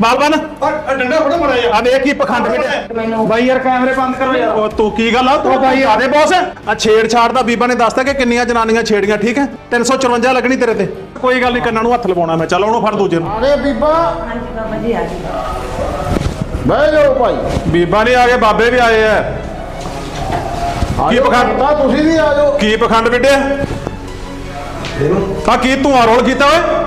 ਬਾਲਬਨ ਆ ਡੰਡਾ ਫੜੋ ਮੜਾ ਜਾ ਆ ਦੇਖ ਕੀ ਪਖੰਡ ਮਿਟਿਆ ਬਾਈ ਯਾਰ ਕੈਮਰੇ ਬੰਦ ਕਰੋ ਯਾਰ। ਉਹ ਤੂੰ ਕੀ ਗੱਲ ਆ? ਤੂੰ ਭਾਈ ਆਦੇ ਬੌਸ ਆ ਛੇੜਛਾੜ ਦਾ ਬੀਬਾ ਨੇ ਦੱਸਤਾ ਕਿ ਕਿੰਨੀਆਂ ਜਨਾਨੀਆਂ ਛੇੜੀਆਂ ਠੀਕ ਹੈ? 354 ਲੱਗਣੀ ਤੇਰੇ ਤੇ। ਕੋਈ ਗੱਲ ਨਹੀਂ ਕੰਨਾਂ ਨੂੰ ਹੱਥ ਲਵਾਉਣਾ ਮੈਂ। ਚੱਲ ਉਹਨੂੰ ਫੜ ਦੂਜੇ ਨੂੰ। ਅਰੇ ਬੀਬਾ। ਹਾਂਜੀ ਬਾਬਾ ਜੀ ਆ ਜੀ। ਬਹਿ ਜਾਓ ਭਾਈ। ਬੀਬਾ ਨਹੀਂ ਆ ਗਏ ਬਾਬੇ ਵੀ ਆਏ ਆ। ਕੀ ਪਖੰਡ? ਤਾਂ ਤੁਸੀਂ ਵੀ ਆ ਜਾਓ ਕੀ ਪਖੰਡ ਵਿੱਢਿਆ? ਆ ਕੀ ਤੂੰ ਆ ਰੋਲ ਕੀਤਾ ਓਏ?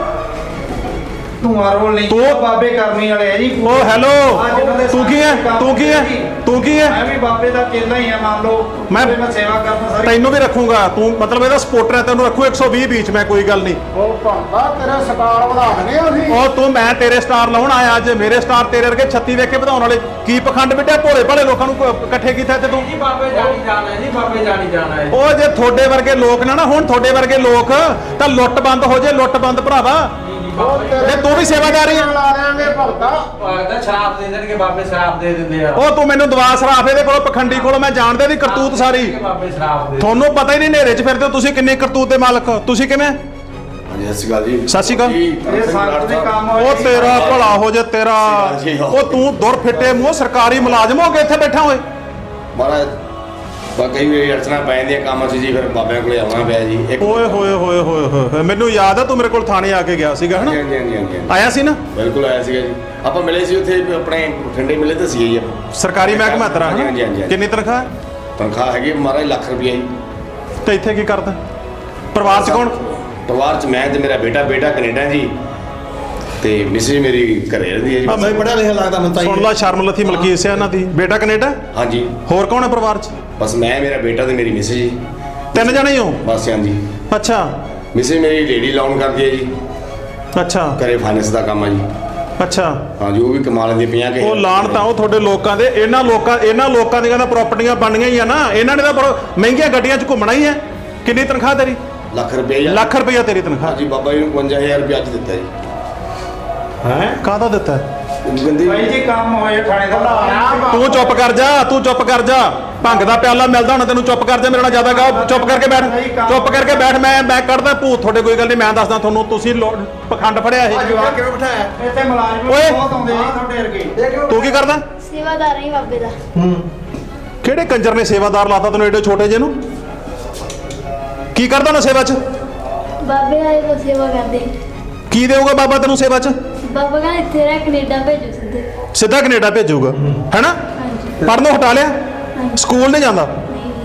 ਤੂੰ ਆ ਰੋਲ ਨਹੀਂ ਤੂੰ- ਬਾਬੇ ਕਰਨੀ ਵਾਲੇ ਆ ਜੀ। ਓ ਹੈਲੋ। ਅੱਜ ਇਹਨਾਂ ਦੇ ਤੂੰ ਕੀ ਹੈ? ਕੰਮ ਤੂੰ ਕੀ ਹੈ? ਜੀ। ਤੂੰ ਕੀ ਹੈ? ਮੈਂ ਵੀ ਬਾਬੇ ਦਾ ਚੇਲਾ ਹੀ ਆ ਮੰਨ ਲਓ। ਮੈਂ- ਬਾਬੇ ਮੈਂ ਸੇਵਾ ਕਰਦਾ ਸਾਰੀ ਤੈਨੂੰ ਵੀ ਰੱਖੂੰਗਾ। ਤੂੰ ਮਤਲਬ ਇਹਦਾ ਸਪੋਰਟਰ ਹੈ ਤੈਨੂੰ ਰੱਖੂ 120 ਵਿੱਚ ਮੈਂ ਕੋਈ ਗੱਲ ਨਹੀਂ। ਉਹ ਭੰਦਾ ਤੇਰਾ ਸਟਾਰ ਵਧਾ ਦਨੇ ਅਸੀਂ। ਉਹ ਤੂੰ ਮੈਂ ਤੇਰੇ ਸਟਾਰ ਲਾਉਣ ਆਇਆ ਅੱਜ। ਮੇਰੇ ਸਟਾਰ ਤੇਰੇ ਵਰਗੇ 36 ਵੇਖ ਕੇ ਵਧਾਉਣ ਵਾਲੇ ਕੀ ਪਖੰਡ ਵਿੱਢਿਆ? ਭੋਲੇ ਭਾਲੇ ਲੋਕਾਂ ਨੂੰ ਇਕੱਠੇ ਕੀਤਾ ਤੇ ਤੂੰ। ਜੀ ਬਾਬੇ ਜਾਣੀ ਜਾਣਾ ਹੈ ਜੀ ਬਾਬੇ ਜਾਣੀ ਜਾਣਾ ਹੈ ਉਹ ਜੇ ਤੁਹਾਡੇ ਵਰਗੇ ਲੋਕ ਨਾ ਨਾ ਹੁਣ ਤੁਹਾਡੇ ਵਰਗੇ ਲੋਕ ਤਾਂ ਲੁੱਟ ਬੰਦ ਹੋ ਜੇ ਲੁੱਟ ਬੰਦ ਭਰਾਵਾ। ਤੇ ਤੂੰ ਵੀ ਸੇਵਾਦਾਰੀ ਆ। ਲਾ ਦੇਾਂਗੇ ਭਗਤਾ। ਲੱਗਦਾ ਸ਼ਰਾਬ ਦੇ ਦੇਣਗੇ ਬਾਬੇ ਸ਼ਰਾਬ ਦੇ ਦਿੰਦੇ ਆ। ਉਹ ਤੂੰ ਮੈਨੂੰ ਦਵਾ ਸਰਾਫ ਇਹਦੇ ਕੋਲੋਂ ਪਖੰਡੀ ਕੋਲੋਂ ਮੈਂ ਜਾਣਦੇ ਦੀ ਕਰਤੂਤ ਸਾਰੀ। ਬਾਬੇ ਸ਼ਰਾਬ ਦੇ। ਤੁਹਾਨੂੰ ਪਤਾ ਹੀ ਨਹੀਂ ਹਨੇਰੇ 'ਚ ਫਿਰਦੇ ਹੋ ਤੁਸੀਂ ਕਿੰਨੇ ਕਰਤੂਤ ਦੇ ਮਾਲਕ ਤੁਸੀਂ ਕਿਵੇਂ? ਸਤਿ ਸ਼੍ਰੀ ਅਕਾਲ ਜੀ। ਸਤਿ ਸ਼੍ਰੀ ਅਕਾਲ। ਇਹ ਸੰਗਤ ਦੇ ਕੰਮ ਹੋਏ ਉਹ। ਤੇਰਾ ਭਲਾ ਹੋ ਜੇ ਤੇਰਾ। ਉਹ ਤੂੰ ਦੁਰ ਫਿੱਟੇ ਮੂੰਹ ਸਰਕਾਰੀ ਮੁਲਾਜ਼ਮ ਹੋ ਕੇ ਇੱਥੇ ਬੈਠਾ ਹੋਏ ਮਹਾਰਾਜ ਬਾ ਕਈ ਵਾਰੀ ਅੜਚਣਾ ਪੈ ਜਾਂਦੀਆਂ ਕੰਮ 'ਚ ਜੀ ਫਿਰ ਬਾਬਿਆਂ ਕੋਲੇ ਆਉਣਾ ਪਿਆ ਜੀ। ਇੱਕ ਓਏ ਹੋਏ ਹੋਏ ਹੋਏ ਹੋਏ। ਮੈਨੂੰ ਯਾਦ ਆ ਤੂੰ ਮੇਰੇ ਕੋਲ ਥਾਣੇ ਆ ਕੇ ਗਿਆ ਸੀਗਾ ਹਨਾ? ਹਾਂਜੀ ਹਾਂਜੀ ਹਾਂਜੀ ਹਾਂਜੀ। ਆਇਆ ਸੀ ਨਾ? ਬਿਲਕੁਲ ਆਇਆ ਸੀਗਾ ਜੀ। ਆਪਾਂ ਮਿਲੇ ਸੀ ਉੱਥੇ ਆਪਣੇ ਠੰਡੇ ਮਿਲੇ ਤਾਂ ਸੀ ਜੀ ਆਪਾਂ। ਸਰਕਾਰੀ ਮਹਿਕਮਾ ਤੇਰਾ ਹਾਂਜੀ? ਹਾਂਜੀ, ਹਾਂਜੀ। ਕਿੰਨੀ ਤਨਖਾਹ ਹੈ? ਤਨਖਾਹ ਹੈਗੀ ਮਹਾਰਾਜ ਲੱਖ ਰੁਪਈਆ ਜੀ। ਤੇ ਇੱਥੇ ਕੀ ਕਰਦਾ? ਪਰਿਵਾਰ 'ਚ ਕੌਣ? ਪਰਿਵਾਰ 'ਚ ਮੈਂ ਤੇ ਮੇਰਾ ਬੇਟਾ ਬੇਟਾ ਕੈਨੇਡਾ ਜੀ। ਤੇ ਮਿਸਿਸ ਮੇਰੀ ਘਰੇ ਰਹਿੰਦੀ ਹੈ ਜੀ। ਮੈਂ ਪੜਿਆ ਲਿਖਿਆ ਲੱਗਦਾ ਮੈਨੂੰ ਤਾਂ ਸੁਣ ਲਾ ਸ਼ਰਮ ਲੱਥੀ ਮਲਕੀਤ ਸਿਆ ਇਹਨਾਂ ਦੀ। ਬੇਟਾ ਕੈਨੇਡਾ? ਹਾਂਜੀ। ਹੋਰ ਕੌਣ ਹੈ ਪਰਿਵਾਰ 'ਚ? ਬਸ ਮੈਂ ਮੇਰਾ ਬੇਟਾ ਤੇ ਮੇਰੀ ਮਿਸਿਸ ਜੀ। ਤਿੰਨ ਜਣੇ ਹੀ ਹੋ? ਬਸ ਹਾਂਜੀ। ਅੱਛਾ। ਮਿਸਿਸ ਮੇਰੀ ਲੇਡੀ ਲਾਉਣ ਕਰਦੀ ਹੈ ਜੀ। ਅੱਛਾ। ਘਰੇ ਫਾਈਨੈਂਸ ਦਾ ਕੰਮ ਆ ਜੀ। ਅੱਛਾ। ਹਾਂਜੀ ਉਹ ਵੀ ਕਮਾ ਲੈਂਦੀ 50 ਕੇ ਉਹ ਲਾਣ ਤਾਂ ਉਹ ਤੁਹਾਡੇ ਲੋਕਾਂ ਦੇ ਇਹਨਾਂ ਲੋਕਾਂ ਇਹਨਾਂ ਲੋਕਾਂ ਦੀਆਂ ਤਾਂ ਪ੍ਰਾਪਰਟੀਆਂ ਬਣਨੀਆਂ ਹੀ ਆ ਨਾ। ਇਹਨਾਂ ਨੇ ਤਾਂ ਮਹਿੰਗੀਆਂ ਗੱਡੀਆਂ 'ਚ ਘੁੰਮਣਾ ਹੀ ਹੈ। ਕਿੰਨੀ ਤਨਖਾਹ ਤੇਰੀ? ਲੱਖ ਰੁਪਏ ਜੀ। ਲੱਖ ਰੁਪਈਆ ਤੇਰੀ ਤਨਖਾਹ। ਹਾਂਜੀ ਬਾਬਾ ਜੀ ਨੂੰ 55000 ਰੁਪਏ ਅੱਜ ਦਿੱਤਾ ਜੀ। ਕਾਹਦਾ ਦਿੱਤਾ? ਹੈ? ਗੰਦੀ ਬਾਈ ਜੀ ਕੰਮ ਹੋਏ ਥਾਣੇਦਾਰ ਤੂੰ ਚੁੱਪ ਕਰ ਜਾ ਤੂੰ ਚੁੱਪ ਕਰ ਜਾ। ਭੰਗ ਦਾ ਪਿਆਲਾ ਮਿਲਦਾ ਹੁਣ ਤੈਨੂੰ ਚੁੱਪ ਕਰ ਜਾ ਮੇਰੇ ਨਾਲ ਜ਼ਿਆਦਾ ਗਾ ਚੁੱਪ ਕਰਕੇ ਬੈਠ ਚੁੱਪ ਕਰਕੇ ਬੈਠ ਮੈਂ ਮੈਂ ਕੱਢਦਾ ਭੂਤ ਤੁਹਾਡੇ ਕੋਈ ਗੱਲ ਨਹੀਂ ਮੈਂ ਦੱਸਦਾ ਤੁਹਾਨੂੰ ਤੁਸੀਂ ਲੋ- ਪਖੰਡ ਫੜਿਆ ਇਹ। ਜਵਾਬ ਕਿਵੇਂ ਬਿਠਾਇਆ? ਇੱਥੇ ਮੁਲਾਜ਼ਮ ਓਏ। ਬਹੁਤ ਆਉਂਦੇ ਜੀ ਤੁਹਾਡੇ ਵਰਗੇ। ਤੂੰ ਕੀ ਕਰਦਾ? ਸੇਵਾਦਾਰ ਨਹੀਂ ਬਾਬੇ ਦਾ। ਕਿਹੜੇ ਕੰਜਰ ਨੇ ਸੇਵਾਦਾਰ ਲਾਤਾ ਤੈਨੂੰ ਏਡੇ ਛੋਟੇ ਜਿਹੇ ਨੂੰ? ਕੀ ਕਰਦਾ ਨਾ ਸੇਵਾ 'ਚ? ਬਾਬੇ ਆਏ ਤਾਂ ਸੇਵਾ ਕਰਦੇ ਕੀ ਦੇਊਗਾ ਬਾਬਾ ਤੈਨੂੰ ਸੇਵਾ 'ਚ? ਬਾਬਾ ਕਹਿੰਦਾ ਇੱਥੇ ਰਹਿ ਕੈਨੇਡਾ ਭੇਜੋ ਸਿੱਧੇ। ਸਿੱਧਾ ਕੈਨੇਡਾ ਭੇਜੂਗਾ ਹੈਨਾ? ਹਾਂਜੀ। ਪੜਨੋਂ ਹਟਾ ਲਿਆ? ਸਕੂਲ ਨਹੀਂ ਜਾਂਦਾ?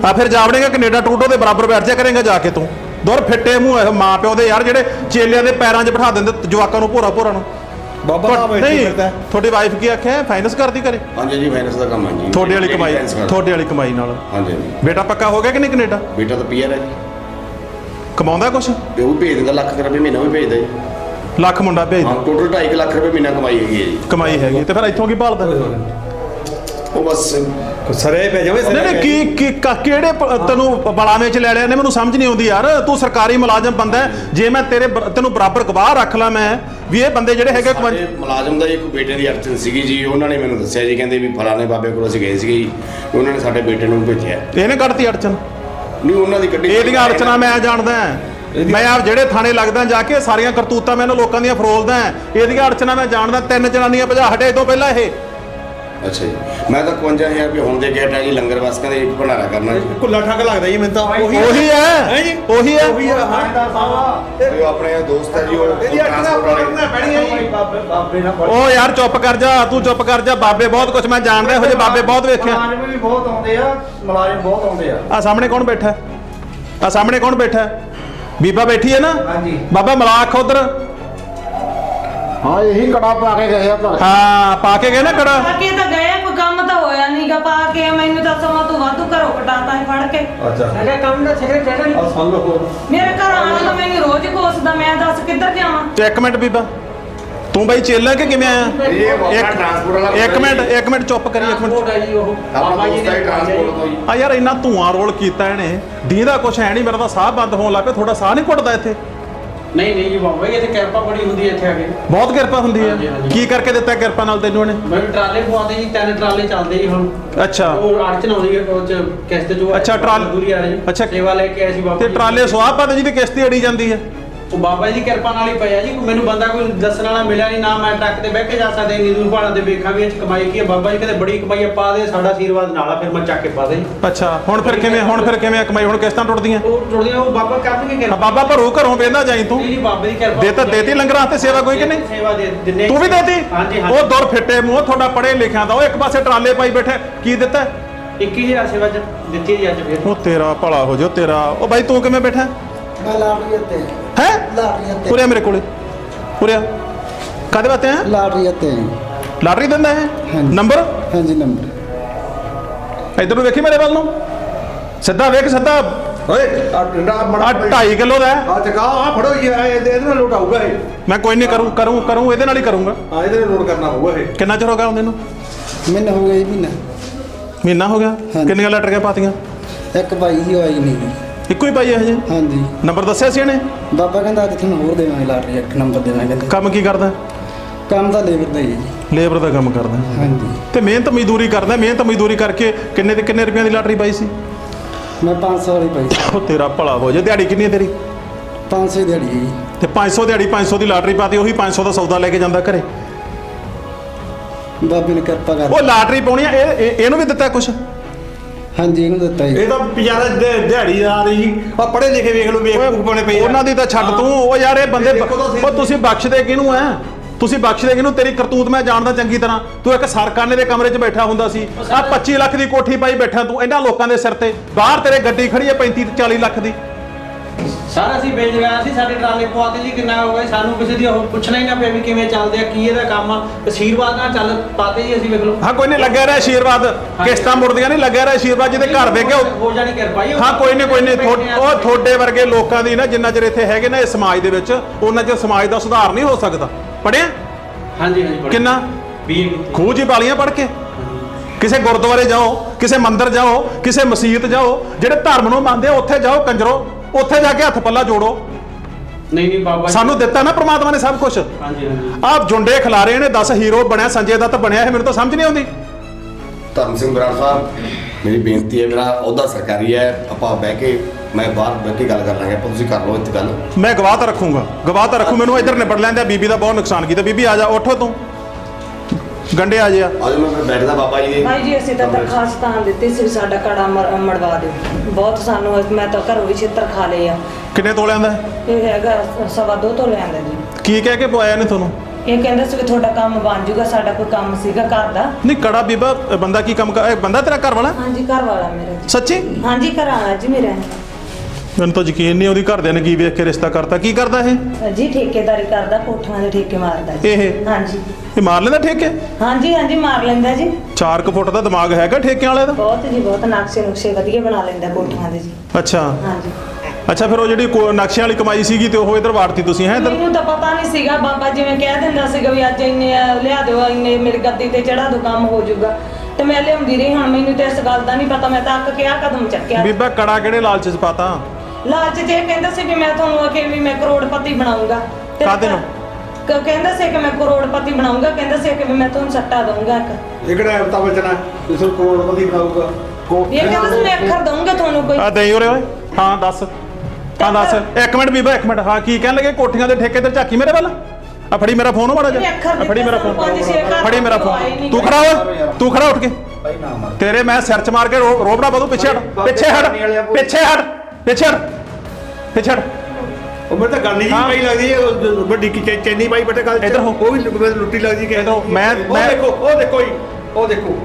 ਆ ਫਿਰ ਜਾਵੜੇਗਾ ਕੈਨੇਡਾ ਟੂਟੋ ਦੇ ਬਰਾਬਰ ਬੈਠ ਜਾ ਕਰੇਗਾ ਜਾ ਕੇ ਤੂੰ। ਦੁਰ ਫਿੱਟੇ ਮੂੰਹ ਇਹ ਮਾਂ ਪਿਓ ਦੇ ਯਾਰ ਜਿਹੜੇ ਚੇਲਿਆਂ ਦੇ ਪੈਰਾਂ 'ਚ ਬਿਠਾ ਦਿੰਦੇ ਜਵਾਕਾਂ ਨੂੰ ਭੋਰਾ ਭੋਰਾ ਨੂੰ। ਬਾਬਾ ਦਾ ਬੈਠੀ ਫਿਰਦਾ। ਤੁਹਾਡੀ ਵਾਈਫ ਕੀ ਆਖਿਆ? ਫਾਈਨੈਂਸ ਕਰਦੀ ਕਰੇ ਹਾਂਜੀ ਜੀ ਫਾਈਨੈਂਸ ਦਾ ਕੰਮ ਹੈ ਜੀ। ਤੁਹਾਡੇ ਵਾਲੀ ਕਮਾਈ। ਤੁਹਾਡੇ ਵਾਲੀ ਕਮਾਈ ਨਾਲ। ਹਾਂਜੀ ਬੇਟਾ ਪੱਕਾ ਹੋ ਗਿਆ ਕਿ ਨਹੀਂ ਕੈਨੇਡਾ? ਬੇਟਾ ਤਾਂ ਪੀਆਰ ਹੈ ਜੀ। ਕਮਾਉਂਦਾ ਕੁਛ? ਤੇ ਉਹ ਭੇਜ ਦਿੰਦਾ ਲੱਖ ਰੁਪਏ ਮਹੀਨਾ ਵੀ ਭੇਜਦਾ ਜੀ। ਲੱਖ ਮੁੰਡਾ ਭੇਜ ਹਾਂ ਟੋਟਲ 2.5 ਲੱਖ ਰੁਪਏ ਮਹੀਨਾ ਕਮਾਈ ਹੈਗੀ ਹੈ ਜੀ। ਕਮਾਈ ਹੈਗੀ ਤੇ ਫਿਰ ਇੱਥੋਂ ਕੀ ਭਾਲਦਾ? ਉਹ ਬਸ ਸਰੇ ਪੈ ਜਾਵੇ ਨਹੀਂ ਨਹੀਂ ਕੀ ਕੀ ਕ- ਕਿਹੜੇ ਪ- ਤੈਨੂੰ ਬਲਾਵੇਂ ਚ ਲੈ ਲਿਆ? ਨੇ ਮੈਨੂੰ ਸਮਝ ਨਹੀਂ ਆਉਂਦੀ ਯਾਰ। ਤੂੰ ਸਰਕਾਰੀ ਮੁਲਾਜ਼ਮ ਬੰਦਾ ਹੈ। ਜੇ ਮੈਂ ਤੇਰੇ ਤੈਨੂੰ ਬਰਾਬਰ ਗਵਾਹ ਰੱਖ ਲਾਂ ਮੈਂ ਵੀ ਇਹ ਬੰਦੇ ਜਿਹੜੇ ਹੈਗੇ ਕਮੰ- ਸਾਡੇ ਮੁਲਾਜ਼ਮ ਦਾ ਇੱਕ ਬੇਟੇ ਦੀ ਅੜਚਨ ਸੀਗੀ ਜੀ। ਉਹਨਾਂ ਨੇ ਮੈਨੂੰ ਦੱਸਿਆ ਜੀ ਕਹਿੰਦੇ ਵੀ ਫਲਾਣੇ ਬਾਬੇ ਕੋਲ ਅਸੀਂ ਗਏ ਸੀਗੇ ਜੀ। ਉਹਨਾਂ ਨੇ ਸਾਡੇ ਬੇਟੇ ਨੂੰ ਭੇਜਿਆ। ਇਹਨੇ ਕੱਢਤੀ ਅੜਚਨ? ਨਹੀਂ ਉਹਨਾਂ ਦੀ ਗੱਡੀ ਇਹਦੀਆਂ ਅੜਚਨਾ ਮੈਂ ਜਾਣਦਾ ਹਾਂ। ਮੈਂ ਆਪ ਜਿਹੜੇ ਥਾਣੇ ਲੱਗਦਾ ਜਾ ਕੇ ਸਾਰੀਆਂ ਕਰਤੂਤਾਂ ਮੈਂ ਇਹਨਾਂ ਲੋਕਾਂ ਦੀਆਂ ਫਰੋਲਦਾ ਹਾਂ। ਇਹਦੀਆਂ ਅੜਚਨਾ ਮੈਂ ਜਾਣਦਾ ਤਿੰਨ ਜਨਾਨੀਆਂ ਭਜਾ ਹਟੇ ਇਹ ਤੋਂ ਪਹਿਲਾਂ ਇਹ। ਅੱਛਾ ਜੀ। ਮੈਂ ਤਾਂ 51000 ਰੁਪਏ ਹੁਣ ਦੇ ਕੇ ਹਟਿਆ ਜੀ ਲੰਗਰ ਵਾਸ ਕਹਿੰਦੇ ਇੱਕ ਭੰਡਾਰਾ ਕਰਨਾ ਜੀ। ਕੁੱਲਾ ਠੱਗ ਲੱਗਦਾ ਜੀ ਮੈਨੂੰ ਤਾਂ। ਉਹੀ ਉਹੀ ਹੈ ਹੈ ਜੀ? ਉਹੀ ਹੈ ਉਹੀ ਹਾਂ ਥਾਣੇਦਾਰ ਸਾਹਿਬ ਉਹ ਆਪਣੇ ਦੋਸਤ ਹੈ ਜੀ ਉਹ ਇਹਦੀ ਟਰਾਂਸਪੋਰਟ ਵਾਲੇ। ਪੜਨਾ ਪੈਣੀ ਹੈ ਜੀ। ਬਾਬੇ ਬੜੀ- ਉਹ ਯਾਰ ਚੁੱਪ ਕਰ ਜਾ ਤੂੰ ਚੁੱਪ ਕਰ ਜਾ। ਬਾਬੇ ਬਹੁਤ ਕੁਝ ਮੈਂ ਜਾਣਦਾ ਇਹੋ ਜਿਹੇ ਬਾਬੇ ਬਹੁਤ ਵੇਖਿਆ। ਮੁਲਾਜ਼ਮ ਵੀ ਬਹੁਤ ਆਉਂਦੇ ਆ ਮੁਲਾਜ਼ਮ ਬਹੁਤ ਆਉਂਦੇ ਆ। ਆ ਸਾਹਮਣੇ ਕੌਣ ਬੈਠਾ? ਹੈ? ਆ ਸਾਹਮਣੇ ਕੌਣ ਬੈਠਾ? ਹੈ? ਬੀਬਾ ਬੈਠੀ ਹੈ ਨਾ? ਹਾਂਜੀ। ਬਾਬਾ ਮਲਾਖ ਉਧਰ। ਹਾਂ ਇਹੀ ਕੜਾ ਪਾ ਕੇ ਗਏ ਆ ਹਾਂ ਪਾ ਕੇ ਗਏ ਨਾ ਕੜਾ। ਤਾਂ ਪਾ ਕੇ ਮੈਨੂੰ ਤਾਂ ਸਮਾਂ ਤੂੰ ਵਾਧੂ ਘਰੋਂ ਕਟਾਤਾ ਹੈ ਫੜ ਕੇ। ਅੱਛਾ। ਕੰਮ ਦਾ ਸਿਗਰਟ ਚੜਨ ਆ ਸੁਣ ਲਓ ਮੇਰੇ ਘਰ ਆਣ ਤਾਂ ਮੈਨੂੰ ਰੋਜ਼ ਕੋਸਦਾ ਮੈਂ ਦੱਸ ਕਿੱਧਰ ਜਾਵਾਂ? ਤੇ ਇੱਕ ਮਿੰਟ ਬੀਬਾ ਤੂੰ ਬਾਈ ਚੇਲਾ ਕਿ ਕਿਵੇਂ ਆਇਆ? ਇਹ ਇੱਕ- ਟਰਾਂਸਪੋਰਟ ਵਾਲਾ ਇੱਕ ਮਿੰਟ ਇੱਕ ਮਿੰਟ ਚੁੱਪ ਕਰੀ ਇੱਕ ਮਿੰਟ। ਹੈ ਜੀ ਉਹ। ਆਪਣਾ ਦੋਸਤ ਹੈ ਟਰਾਂਸਪੋਰਟ ਤੋਂ ਜੀ। ਆ ਯਾਰ ਇੰਨਾ ਧੂਆਂ ਰੋਲ ਕੀਤਾ ਇਹਨੇ। ਦੀਦਾ ਕੁਛ ਹੈ ਨਹੀਂ ਮੇਰਾ ਤਾਂ ਸਾਹ ਬੰਦ ਹੋਣ ਲੱਗ ਪਿਆ ਥੋੜਾ ਸਾਹ ਨਹੀਂ ਘੁੱਟਦਾ ਇੱਥੇ। ਨਹੀਂ ਨਹੀਂ ਜੀ ਬਾਬਾ ਜੀ ਇੱਥੇ ਕਿਰਪਾ ਬੜੀ ਹੁੰਦੀ ਹੈ ਇੱਥੇ ਆ ਕੇ। ਬਹੁਤ ਕਿਰਪਾ ਹੁੰਦੀ ਹਾਂਜੀ, ਹੈ। ਹਾਂਜੀ। ਕੀ ਕਰਕੇ ਦਿੱਤਾ ਕਿਰਪਾ ਨਾਲ ਤੈਨੂੰ ਇਹਨੇ ਮੈਂ ਵੀ ਟਰਾਲੇ ਪਵਾਉਂਦੇ ਜੀ ਤਿੰਨ ਟਰਾਲੇ ਚੱਲਦੇ ਜੀ ਹੁਣ। ਅੱਛਾ। ਉਹ ਅੜਚਨ ਆਉਂਦੀ ਹੈ ਉਹ ਚ ਕਿਸ਼ਤ ਜੋ ਅੱਛਾ, ਟਰਾਲ- ਦੂਰੀ ਆ ਰਹੀ ਅੱਛਾ। ਸੇਵਾ ਲੈ ਕੇ ਆਏ ਸੀ ਬਾਬਾ ਤੇ ਜੀ। ਟਰਾਲੇ ਸਵਾਹ ਪਾਦੇ ਜਿਹਦੀ ਕਿਸ਼ਤੀ ਅੜੀ ਜਾਂਦੀ ਹੈ। ਉਹ ਬਾਬਾ ਜੀ ਦੀ ਕਿਰਪਾ ਨਾਲ ਹੀ ਪਿਆ ਜੀ। ਮੈਨੂੰ ਬੰਦਾ ਕੋਈ ਦੱਸਣ ਵਾਲਾ ਮਿਲਿਆ ਨਹੀਂ ਨਾ ਮੈਂ ਟਰੱਕ ਤੇ ਬਹਿ ਕੇ ਜਾ ਸਕਦਾ ਦੂਰ ਪਹਾੜਾਂ ਤੇ ਵੇਖਾਂ ਵੀ ਇਹ 'ਚ ਕਮਾਈ ਕੀ ਹੈ। ਬਾਬਾ ਜੀ ਕਹਿੰਦੇ ਬੜੀ ਕਮਾਈ ਆ ਪਾ ਦੇ ਸਾਡਾ ਆਸ਼ੀਰਵਾਦ ਨਾਲ ਆ ਫਿਰ ਮੈਂ ਚੱਕ ਕੇ ਪਾ ਦੇ ਅੱਛਾ ਹੁਣ ਫਿਰ ਕਿਵੇਂ ਹੁਣ ਫਿਰ ਕਿਵੇਂ ਕਮਾਈ? ਹੁਣ ਕਿਸ਼ਤਾਂ ਟੁੱਟਦੀਆਂ? ਉਹ ਟੁੱਟਦੀਆਂ ਉਹ ਬਾਬਾ ਕਰਨਗੇ ਕਿਰਪਾ। ਬਾਬਾ ਭਰੂ ਘਰੋਂ ਵੇਂਦਾ ਜਾਈ ਤੂੰ। ਨਹੀਂ ਬਾਬੇ ਦੀ ਕਿਰਪਾ ਦੇ ਤਾਂ ਦੇਤੀ ਲੰਗਰਾਂ ਤੇ ਸੇਵਾ ਕੋਈ ਕਿ ਨਹੀਂ? ਸੇਵਾ ਦੇ ਦਿੰਨੇ ਤੂੰ ਵੀ ਦੇਤੀ? ਹਾਂਜੀ ਹਾਂਜੀ। ਉਹ ਦੁਰ ਫਿੱਟੇ ਮੂੰਹ ਤੁਹਾਡਾ ਪੜੇ ਲਿਖਿਆ ਦਾ ਉਹ ਇੱਕ ਪਾਸੇ ਟਰਾਲੇ ਪਾਈ ਬੈਠਾ ਕੀ ਦਿੱਤਾ? 21000 ਸੇਵਾ ਚ ਦਿੱਤੀ ਜੀ ਅੱਜ ਫਿਰ। ਉਹ ਤੇਰਾ ਭਲਾ ਹੋ ਜਾ ਤੇਰਾ। ਉਹ ਬਾਈ ਤੂੰ ਕਿਵੇਂ ਬੈਠਾ? ਮੈਂ ਲਾਟਰੀ ਉੱਤੇ ਹੈ? ਲਾਟਰੀ ਉੱਤੇ ਉਰੇ ਆ ਮੇਰੇ ਕੋਲੇ। ਉਰੇ ਆ। ਕਾਦੇ ਬਾਤੇ ਹੈ? ਲਾਟਰੀ ਉੱਤੇ ਲਾਟਰੀ ਦਿੰਦਾ ਹੈ ਹਾਂਜੀ। ਨੰਬਰ ਹਾਂਜੀ ਨੰਬਰ ਇਧਰ ਨੂੰ ਵੇਖੀ ਮੇਰੇ ਵੱਲ ਨੂੰ? ਸਿੱਧਾ ਵੇਖ ਸਿੱਧਾ। ਓਏ ਆ ਡੰਡਾ ਆ ਮੜਾ 2.5 ਕਿਲੋ ਦਾ ਹੈ। ਆ ਚਕਾ ਆ ਫੜੋ ਆ ਇਹਦੇ ਇਹਦੇ ਨਾਲ ਲੋਟ ਆਊਗਾ ਇਹ। ਮੈਂ ਕੋਈ ਨਹੀਂ ਕਰੂੰ ਕਰੂੰ ਕਰੂੰ ਇਹਦੇ ਨਾਲ ਹੀ ਕਰੂੰਗਾ। ਆ ਇਹਦੇ ਨਾਲ ਲੋਡ ਕਰਨਾ ਹੋਊਗਾ ਇਹ। ਕਿੰਨਾ ਚਿਰ ਹੋ ਗਿਆ ਉਹਦੇ ਨੂੰ? ਮੈਨੂੰ ਹੋ ਗਿਆ ਜੀ ਮਹੀਨਾ। ਮਹੀਨਾ ਹੋ ਗਿਆ? ਹਾਂਜੀ। ਕਿੰਨੀਆਂ ਲੈਟਰੀਆਂ ਪਾਤੀਆਂ? ਇੱਕ ਭਾਈ ਜੀ ਆਈ ਨਹੀਂ ਜੀ ਇੱਕੋ ਹੀ ਪਾਈ ਹੈ ਹਜੇ ਹਾਂਜੀ। ਨੰਬਰ ਦੱਸਿਆ ਸੀ ਇਹਨੇ? ਬਾਬਾ ਕਹਿੰਦਾ ਅੱਜ ਤੁਹਾਨੂੰ ਹੋਰ ਦੇਵਾਂਗੇ ਲਾਟਰੀ ਇੱਕ ਨੰਬਰ ਦੇਵਾਂਗੇ। ਕੰਮ ਕੀ ਕਰਦਾ? ਕੰਮ ਤਾਂ ਲੇਬਰ ਦਾ ਹੀ ਹੈ ਜੀ। ਲੇਬਰ ਦਾ ਕੰਮ ਕਰਦਾ। ਹਾਂਜੀ। ਤੇ ਮਿਹਨਤ ਮਜ਼ਦੂਰੀ ਕਰਦਾ ਮਿਹਨਤ ਮਜ਼ਦੂਰੀ ਕਰਕੇ ਕਿੰਨੇ ਤੇ ਕਿੰਨੇ ਰੁਪਈਆਂ ਦੀ ਲਾਟਰੀ ਪਾਈ ਸੀ? ਮੈਂ 500 ਵਾਲੀ ਪਾਈ ਸੀ। ਉਹ ਤੇਰਾ ਭਲਾ ਹੋ ਜਾ ਦਿਹਾੜੀ ਕਿੰਨੀ ਹੈ ਤੇਰੀ? 500 ਦਿਹਾੜੀ ਹੈ ਜੀ। ਤੇ 500 ਦਿਹਾੜੀ 500 ਦੀ ਲਾਟਰੀ ਪਾਤੀ ਉਹੀ 500 ਦਾ ਸੌਦਾ ਲੈ ਕੇ ਜਾਂਦਾ ਘਰੇ। ਬਾਬੇ ਨੇ ਕਿਰਪਾ ਕਰ ਉਹ ਲਾਟਰੀ ਪਾਉਣੀ ਆ ਇਹ ਇਹ- ਇਹਨੂੰ ਵੀ ਦਿੱਤਾ ਕੁਛ? ਹਾਂਜੀ ਇਹਨੂੰ ਦਿੱਤਾ ਜੀ। ਇਹ ਤਾਂ ਪਿਆਰਾ ਦਿਹਾੜੀ ਆ ਰਹੀ ਜੀ ਆ ਪੜੇ ਲਿਖੇ ਵੇਖ ਲਓ ਵੇਖ ਬੁੱਕ ਬਣੇ ਪਏ ਆ। ਉਹਨਾਂ ਦੀ ਤਾਂ ਛੱਡ ਤੂੰ। ਉਹ ਯਾਰ ਇਹ ਬੰਦੇ ਦੇਖੋ ਤਾਂ ਸਹੀ। ਉਹ ਤੁਸੀਂ ਬਖਸ਼ਦੇ ਕਿਹਨੂੰ ਐ? ਤੁਸੀਂ ਬਖਸ਼ਦੇ ਕਿਹਨੂੰ? ਤੇਰੀ ਕਰਤੂਤ ਮੈਂ ਜਾਣਦਾ ਚੰਗੀ ਤਰ੍ਹਾਂ। ਤੂੰ ਇੱਕ ਸਰਕਾਨੇ ਦੇ ਕਮਰੇ 'ਚ ਬੈਠਾ ਹੁੰਦਾ ਸੀ। ਆ 25 ਲੱਖ ਦੀ ਕੋਠੀ ਪਾਈ ਬੈਠਾ ਤੂੰ। ਇਹਨਾਂ ਲੋਕਾਂ ਦੇ ਸਿਰ ਤੇ। ਬਾਹਰ ਤੇਰੇ ਗੱਡੀ ਖੜੀ ਹੈ 35 ਤੇ 40 ਲੱਖ ਦੀ। ਸਾਰਾ ਅਸੀਂ ਵੇਚ ਗਿਆ ਸੀ ਸਾਡੇ ਟਰਾਲੇ ਪਵਾਤੇ ਜੀ ਕਿੰਨਾ ਹੋ ਗਿਆ ਸਾਨੂੰ ਕਿਸੇ ਦੀ ਉਹ ਪੁੱਛਣਾ ਹੀ ਨਾ ਪਿਆ ਵੀ ਕਿਵੇਂ ਚੱਲਦੇ ਆ ਕੀ ਇਹਦਾ ਕੰਮ ਆ। ਆਸ਼ੀਰਵਾਦ ਨਾਲ ਚੱਲ ਪਾਤੇ ਜੀ ਅਸੀਂ ਵੇਖ ਲਓ। ਹਾਂ ਕੋਈ ਨਹੀਂ ਲੱਗਿਆ ਰਿਹਾ ਆਸ਼ੀਰਵਾਦ ਕਿਸ਼ਤਾਂ ਮੁੜਦੀਆਂ ਨਹੀਂ ਲੱਗਿਆ ਰਿਹਾ ਆਸ਼ੀਰਵਾਦ ਜਿਹਦੇ ਘਰ ਵੇ ਕੇ ਹੋ ਜਾਣੀ ਕਿਰਪਾ ਜੀ ਹਾਂ ਕੋਈ ਨਹੀਂ ਕੋਈ ਨਹੀਂ ਥੋ- ਉਹ ਤੁਹਾਡੇ ਵਰਗੇ ਲੋਕਾਂ ਦੀ ਨਾ ਜਿੰਨਾ ਚਿਰ ਇੱਥੇ ਹੈਗੇ ਨਾ ਇਹ ਸਮਾਜ ਦੇ ਵਿੱਚ ਉਹਨਾਂ ਚਿਰ ਸਮਾਜ ਦਾ ਸੁਧਾਰ ਨਹੀਂ ਹੋ ਸਕਦਾ। ਪੜਿਆ ਹਾਂਜੀ ਹਾਂਜੀ ਬੜੇ। ਕਿੰਨਾ? ਬੀਏ ਕੀਤੀ ਖੂਹ 'ਚ ਹੀ ਪਾਲੀਆਂ ਪੜ ਕੇ। ਕਿਸੇ ਗੁਰਦੁਆਰੇ ਜਾਓ ਕਿਸੇ ਮੰਦਿਰ ਜਾਓ ਕਿਸੇ ਮਸਜਿਦ ਜਾਓ ਜਿਹੜੇ ਧਰਮ ਨੂੰ ਮੰਨਦੇ ਆ ਉੱਥੇ ਜਾਓ ਕੰਜਰੋ। ਉੱਥੇ ਜਾ ਕੇ ਹੱਥ ਪੱਲਾ ਜੋੜੋ। ਨਹੀਂ ਨਹੀਂ ਬਾਬਾ ਜੀ। ਸਾਨੂੰ ਦਿੱਤਾ ਨਾ ਪ੍ਰਮਾਤਮਾ ਨੇ ਸਭ ਕੁਝ ਹਾਂਜੀ ਹਾਂਜੀ। ਆਪ ਜੁੰਡੇ ਖਿਲਾਰੇ ਨੇ 10 ਹੀਰੋ ਬਣਿਆ ਸੰਜੇ ਦੱਤ ਬਣਿਆ ਇਹ ਮੈਨੂੰ ਤਾਂ ਸਮਝ ਨਹੀਂ ਆਉਂਦੀ। ਧਰਮ ਸਿੰਘ ਬਰਾੜ ਸਾਹਿਬ ਮੇਰੀ ਬੇਨਤੀ ਹੈ ਮੇਰਾ ਅਹੁਦਾ ਸਰਕਾਰੀ ਹੈ ਆਪਾਂ ਬਹਿ ਕੇ ਮੈਂ ਬਾਹਰ ਬਹਿ ਕੇ ਗੱਲ ਕਰ ਲਾਂਗੇ ਆਪਾਂ ਤੁਸੀਂ ਕਰ ਲਓ ਇੱਥੇ ਗੱਲ। ਮੈਂ ਗਵਾਹ ਤਾਂ ਰੱਖੂੰਗਾ ਗਵਾਹ ਤਾਂ ਰੱਖੂ ਮੈਨੂੰ ਇੱਧਰ ਨਿਬੜ ਲੈਂਦੇ ਆ ਬੀਬੀ ਦਾ ਬਹੁਤ ਨੁਕਸਾਨ ਕੀਤਾ। ਬੀਬੀ ਆ ਜਾ ਉੱਠੋ ਤੂੰ। ਗੰਡੇ ਆ ਜਾ ਅੱਜ ਮੈਂ ਫਿਰ ਬੈਠਦਾ ਬਾਬਾ ਜੀ ਦੇ। ਭਾਈ ਜੀ ਅਸੀਂ ਤਾਂ ਦਰਖਾਸਤ ਤਾਂ ਦਿੱਤੀ ਸੀ ਵੀ ਸਾਡਾ ਕੜਾ ਮਰ- ਮੜਵਾ ਦਿਓ। ਬਹੁਤ ਸਾਨੂੰ ਮੈਂ ਤਾਂ ਘਰੋਂ ਵੀ ਛਿੱਤਰ ਖਾ ਲਏ ਆ। ਕਿੰਨੇ ਤੋਲਿਆਂ ਦਾ ਇਹ ਹੈਗਾ ਸਵਾ ਦੋ ਤੋਂ ਲਿਆਂਦਾ ਜੀ। ਕੀ ਕਹਿ ਕੇ ਪਵਾਇਆ ਨੇ ਤੁਹਾਨੂੰ? ਇਹ ਕਹਿੰਦੇ ਸੀ ਵੀ ਤੁਹਾਡਾ ਕੰਮ ਬਣ ਜਾਊਗਾ ਸਾਡਾ ਕੋਈ ਕੰਮ ਸੀਗਾ ਘਰ ਦਾ। ਨਹੀਂ ਕੜਾ ਬੀਬਾ ਬੰਦਾ ਕੀ ਕੰਮ ਕਰ ਇਹ ਬੰਦਾ ਤੇਰਾ ਘਰ ਵਾਲਾ? ਹਾਂਜੀ ਘਰ ਵਾਲਾ ਮੇਰਾ ਜੀ। ਸੱਚੀ? ਹਾਂਜੀ ਘਰ ਵਾਲਾ ਜੀ ਮੇਰਾ। ਮੈਨੂੰ ਤਾਂ ਯਕੀਨ ਨਹੀਂ ਉਹਦੀ ਘਰਦਿਆਂ ਨੇ ਕੀ ਵੇਖ ਕੇ ਰਿਸ਼ਤਾ ਕਰਤਾ। ਕੀ ਕਰਦਾ ਇਹ? ਜੀ ਠੇਕੇਦਾਰੀ ਕਰਦਾ ਕੋਠੀਆਂ ਦੇ ਠੇਕੇ ਮਾਰਦਾ ਜੀ। ਇਹ? ਹਾਂਜੀ। ਇਹ ਮਾਰ ਲੈਂਦਾ ਠੇਕੇ? ਹਾਂਜੀ ਹਾਂਜੀ ਮਾਰ ਲੈਂਦਾ ਜੀ। 4 ਕੁ ਫੁੱਟ ਦਾ ਦਿਮਾਗ ਹੈਗਾ ਠੇਕਿਆਂ ਵਾਲੇ ਦਾ? ਬਹੁਤ ਜੀ ਬਹੁਤ ਨਕਸ਼ੇ ਨੁਕਸ਼ੇ ਵਧੀਆ ਬਣਾ ਲੈਂਦਾ ਕੋਠੀਆਂ ਦੇ ਜੀ। ਅੱਛਾ। ਹਾਂਜੀ। ਅੱਛਾ ਫਿਰ ਉਹ ਜਿਹੜੀ ਕੋ- ਨਕਸ਼ਿਆਂ ਵਾਲੀ ਕਮਾਈ ਸੀਗੀ ਤੇ ਉਹ ਇਧਰ ਵਾਰਤੀ ਤੁਸੀਂ ਹੈ ਇਧਰ? ਮੈਨੂੰ ਤਾਂ ਪਤਾ ਨਹੀਂ ਸੀਗਾ ਬਾਬਾ ਜਿਵੇਂ ਕਹਿ ਦਿੰਦਾ ਸੀਗਾ ਵੀ ਅੱਜ ਇੰਨੇ ਆ, ਲਿਆ ਦਿਓ ਇੰਨੇ ਮੇਰੀ ਗੱਦੀ ਤੇ ਚੜਾ ਦੋ ਕੰਮ ਹੋ ਜਾਊਗਾ। ਤੇ ਮੈਂ ਲਿਆਉਂਦੀ ਰਹੀ ਹੁਣ ਮੈਨੂੰ ਤੇ ਇਸ ਗੱਲ ਦਾ ਨਹੀਂ ਪਤਾ ਮੈਂ ਤਾਂ ਅੱਕ ਕੇ ਆ ਕਦਮ ਚੱਕਿਆ। ਬੀਬਾ ਕੜਾ ਕਿਹੜੇ ਲਾਲਚ ਚ ਪਾਤਾ? ਲਾਲਚ ਜੇ ਕਹਿੰਦਾ ਸੀ ਵੀ ਮੈਂ ਤੁਹਾਨੂੰ ਅਕੇ ਵੀ ਮੈਂ ਕਰੋੜਪਤੀ ਬਣਾਉਂਗਾ। ਤੇ ਕਾਹਦੇ? ਕ- ਕਹਿੰਦਾ ਸੀ ਕਿ ਮੈਂ ਕਰੋੜਪਤੀ ਬਣਾਉਂਗਾ ਕਹਿੰਦਾ ਸੀ ਕਿ ਵੀ ਮੈਂ ਤੁਹਾਨੂੰ ਸੱਟਾ ਦਊਂਗਾ ਇੱਕ। ਇਹ ਕਿਹੜਾ ਅਮਤਾ ਬਚਨਾ ਜਿਸ ਨੂੰ ਕਰੋੜਪਤੀ ਬਣਾਊਗਾ। ਕੋ ਇਹ ਕਹਿੰਦਾ ਸੀ ਮੈਂ ਅੱਖਰ ਦਊਂਗਾ ਤੁਹਾਨੂੰ ਕੋਈ। ਆ ਦੇਈ ਉਰੇ ਓਏ। ਹਾਂ ਦੱਸ। ਹਾਂ ਦੱਸ। ਇੱਕ ਮਿੰਟ ਬੀਬਾ ਇੱਕ ਮਿੰਟ। ਹਾਂ ਕੀ ਕਹਿਣ ਲੱਗੇ? ਕੋਠੀਆਂ ਦੇ ਠੇਕੇ ਤੇ ਝਾਕੀ ਮੇਰੇ ਵੱਲ? ਆ ਫੜੀ ਮੇਰਾ ਫੋਨ ਮਾੜਾ ਨਹੀਂ, ਜਾ ਅੱਖਰ ਆ ਫੜੀ ਮੇਰਾ ਫੋਨ ਫੜੀ ਮੇਰਾ ਫੋਨ ਤੂੰ ਖੜਾ ਓਏ। ਤੂੰ ਖੜਾ ਉੱਠ ਕੇ। ਭਾਈ ਨਾ ਮਾਰ ਤੇਰੇ ਮੈਂ ਸਿਰ ਚ ਮਾਰ ਕੇ ਰੋ- ਰੋਬੜਾ ਬਦੂ ਪਿੱਛੇ ਹਟ। ਪਿੱਛੇ ਹਟ। ਪਿੱਛੇ ਹਟ। ਪਿੱਛੇ ਹਟ ਪਿੱਛੇ ਹਟ। ਉਹ ਮੈਨੂੰ ਤਾਂ ਗੱਲ ਨਹੀਂ ਜੀ ਹਾਂ। ਪਈ ਲੱਗਦੀ ਹੈ ਉਹ ਵੱਡੀ ਕੀ ਚੈ- ਚੈਨੀ ਪਾਈ ਬਟੇ ਗੱਲ। ਇੱਧਰ ਹੋ। ਉਹ ਵੀ ਲੁ- ਲੁੱਟੀ ਲੱਗਦੀ ਕਿ ਇੱਧਰ ਹੋ। ਮੈਂ- ਉਹ ਮੈਂ- ਦੇਖੋ ਉਹ ਦੇਖੋ ਜੀ ਉਹ ਦੇਖੋ।